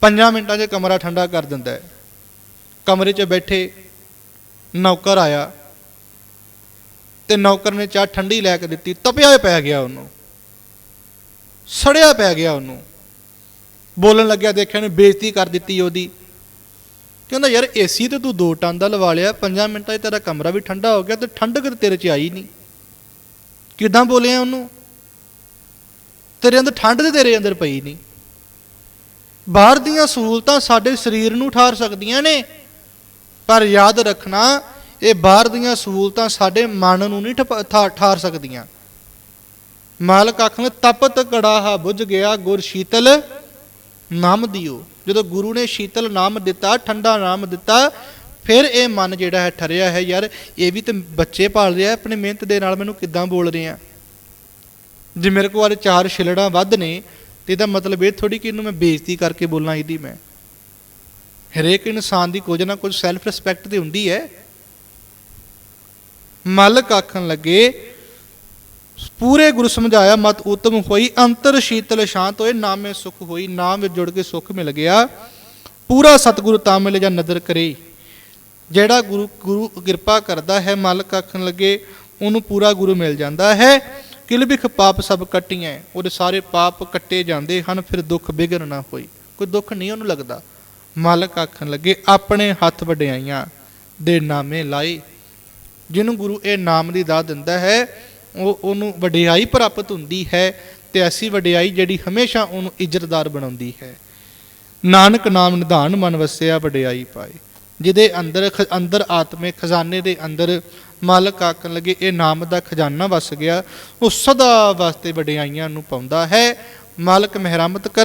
ਪੰਜਾਂ ਮਿੰਟਾਂ 'ਚ ਕਮਰਾ ਠੰਡਾ ਕਰ ਦਿੰਦਾ ਹੈ ਕਮਰੇ 'ਚ ਬੈਠੇ ਨੌਕਰ ਆਇਆ ਤੇ ਨੌਕਰ ਨੇ ਚਾਹ ਠੰਡੀ ਲੈ ਕੇ ਦਿੱਤੀ। ਤਪਿਆ ਪੈ ਗਿਆ ਉਹਨੂੰ। ਸੜਿਆ ਪੈ ਗਿਆ ਉਹਨੂੰ। ਬੋਲਣ ਲੱਗਿਆ, ਦੇਖਿਆ ਨੇ ਬੇਇੱਜ਼ਤੀ ਕਰ ਦਿੱਤੀ ਉਹਦੀ। ਕਹਿੰਦਾ, ਯਾਰ ਏਸੀ ਤੇ ਤੂੰ ਦੋ ਟਨ ਦਾ ਲਵਾ ਲਿਆ, ਪੰਜਾਂ ਮਿੰਟਾਂ 'ਚ ਤੇਰਾ ਕਮਰਾ ਵੀ ਠੰਡਾ ਹੋ ਗਿਆ ਤੇ ਠੰਡਕ ਤੇਰੇ 'ਚ ਆਈ ਨਹੀਂ। ਕਿਦਾਂ ਬੋਲਿਆ ਉਹਨੂੰ? ਤੇਰੇ ਅੰਦਰ ਠੰਡ ਤੇ ਤੇਰੇ ਅੰਦਰ ਪਈ ਨਹੀਂ। ਬਾਹਰ ਦੀਆਂ ਸਹੂਲਤਾਂ ਸਾਡੇ ਸਰੀਰ ਨੂੰ ਠਾਰ ਸਕਦੀਆਂ ਨੇ, ਪਰ ਯਾਦ ਰੱਖਣਾ, ਇਹ ਬਾਹਰ ਦੀਆਂ ਸਹੂਲਤਾਂ ਸਾਡੇ ਮਨ ਨੂੰ ਨਹੀਂ ਠਪ- ਠਾ- ਠਾਰ ਸਕਦੀਆਂ। ਮਾਲਕ ਆਖਣ ਤਪਤ ਕੜਾਹਾ ਬੁਝ ਗਿਆ, ਗੁਰ ਸ਼ੀਤਲ ਨਾਮ ਦਿਓ। ਜਦੋਂ ਗੁਰੂ ਨੇ ਸ਼ੀਤਲ ਨਾਮ ਦਿੱਤਾ, ਠੰਡਾ ਨਾਮ ਦਿੱਤਾ, ਫਿਰ ਇਹ ਮਨ ਜਿਹੜਾ ਹੈ ਠਰਿਆ ਹੈ, ਯਾਰ, ਇਹ ਵੀ ਤੇ ਬੱਚੇ ਪਾਲ ਰਿਹਾ ਆਪਣੀ ਮਿਹਨਤ ਦੇ ਨਾਲ ਮੈਨੂੰ ਕਿੱਦਾਂ ਬੋਲ ਰਹੇ ਆ ਜੇ ਮੇਰੇ ਕੋਲ ਚਾਰ ਛਿਲੜਾਂ ਵੱਧ ਨੇ, ਤੇ ਇਹਦਾ ਮਤਲਬ ਇਹ ਥੋੜੀ ਕਿ ਇਹਨੂੰ ਮੈਂ ਬੇਇੱਜ਼ਤੀ ਕਰਕੇ ਬੋਲਾਂ ਇਹਦੀ ਮੈਂ। ਹਰੇਕ ਇਨਸਾਨ ਦੀ ਕੁਝ ਨਾ ਕੁਝ ਸੈਲਫ ਰਿਸਪੈਕਟ ਤੇ ਹੁੰਦੀ ਹੈ। ਮਾਲਕ ਆਖਣ ਲੱਗੇ ਪੂਰੇ ਗੁਰੂ ਸਮਝਾਇਆ, ਮਤ ਉਤਮ ਹੋਈ, ਅੰਤਰ ਸ਼ੀਤਲ ਸ਼ਾਂਤ ਹੋਏ, ਨਾਮੇ ਸੁਖ ਹੋਈ, ਨਾਮ ਵਿੱਚ ਜੁੜ ਕੇ ਸੁਖ ਮਿਲ ਗਿਆ। ਪੂਰਾ ਸਤਿਗੁਰੂ ਤਾਂ ਮਿਲੇ ਜਾਂ ਨਦਰ ਕਰੇ। ਜਿਹੜਾ ਗੁਰੂ ਗੁਰੂ ਕਿਰਪਾ ਕਰਦਾ ਹੈ, ਮਾਲਕ ਆਖਣ ਲੱਗੇ, ਉਹਨੂੰ ਪੂਰਾ ਗੁਰੂ ਮਿਲ ਜਾਂਦਾ ਹੈ। ਕਿਲਬਿਖ ਪਾਪ ਸਭ ਕੱਟੀਆਂ ਉਹਦੇ ਸਾਰੇ ਪਾਪ ਕੱਟੇ ਜਾਂਦੇ ਹਨ, ਫਿਰ ਦੁੱਖ ਬਿਗਰ ਨਾ ਹੋਈ। ਕੋਈ ਦੁੱਖ ਨਹੀਂ ਉਹਨੂੰ ਲੱਗਦਾ। ਮਾਲਕ ਆਖਣ ਲੱਗੇ, ਆਪਣੇ ਹੱਥ ਵਡਿਆਈਆਂ ਦੇ ਨਾਮੇ ਲਾਏ। ਜਿਹਨੂੰ ਗੁਰੂ ਇਹ ਨਾਮ ਦੀ ਦਾਤ ਦਿੰਦਾ ਹੈ ਉਹ ਉਹਨੂੰ ਵਡਿਆਈ ਪ੍ਰਾਪਤ ਹੁੰਦੀ ਹੈ ਤੇ ਐਸੀ ਵਡਿਆਈ ਜਿਹੜੀ ਹਮੇਸ਼ਾ ਉਹਨੂੰ ਇੱਜ਼ਤਦਾਰ ਬਣਾਉਂਦੀ ਹੈ। ਨਾਨਕ ਨਾਮ ਨਿਧਾਨ ਮਨ ਵਸਿਆ ਵਡਿਆਈ ਪਾਏ। ਜਿਹਦੇ ਅੰਦਰ ਖ- ਅੰਦਰ ਆਤਮੇ ਖਜ਼ਾਨੇ ਦੇ ਅੰਦਰ ਮਾਲਕ ਆਖਣ ਲੱਗੇ, ਇਹ ਨਾਮ ਦਾ ਖਜ਼ਾਨਾ ਵਸ ਗਿਆ, ਉਹ ਸਦਾ ਵਾਸਤੇ ਵਡਿਆਈਆਂ ਨੂੰ ਪਾਉਂਦਾ ਹੈ। ਮਾਲਕ ਮਿਹਰਮਤ ਕਰ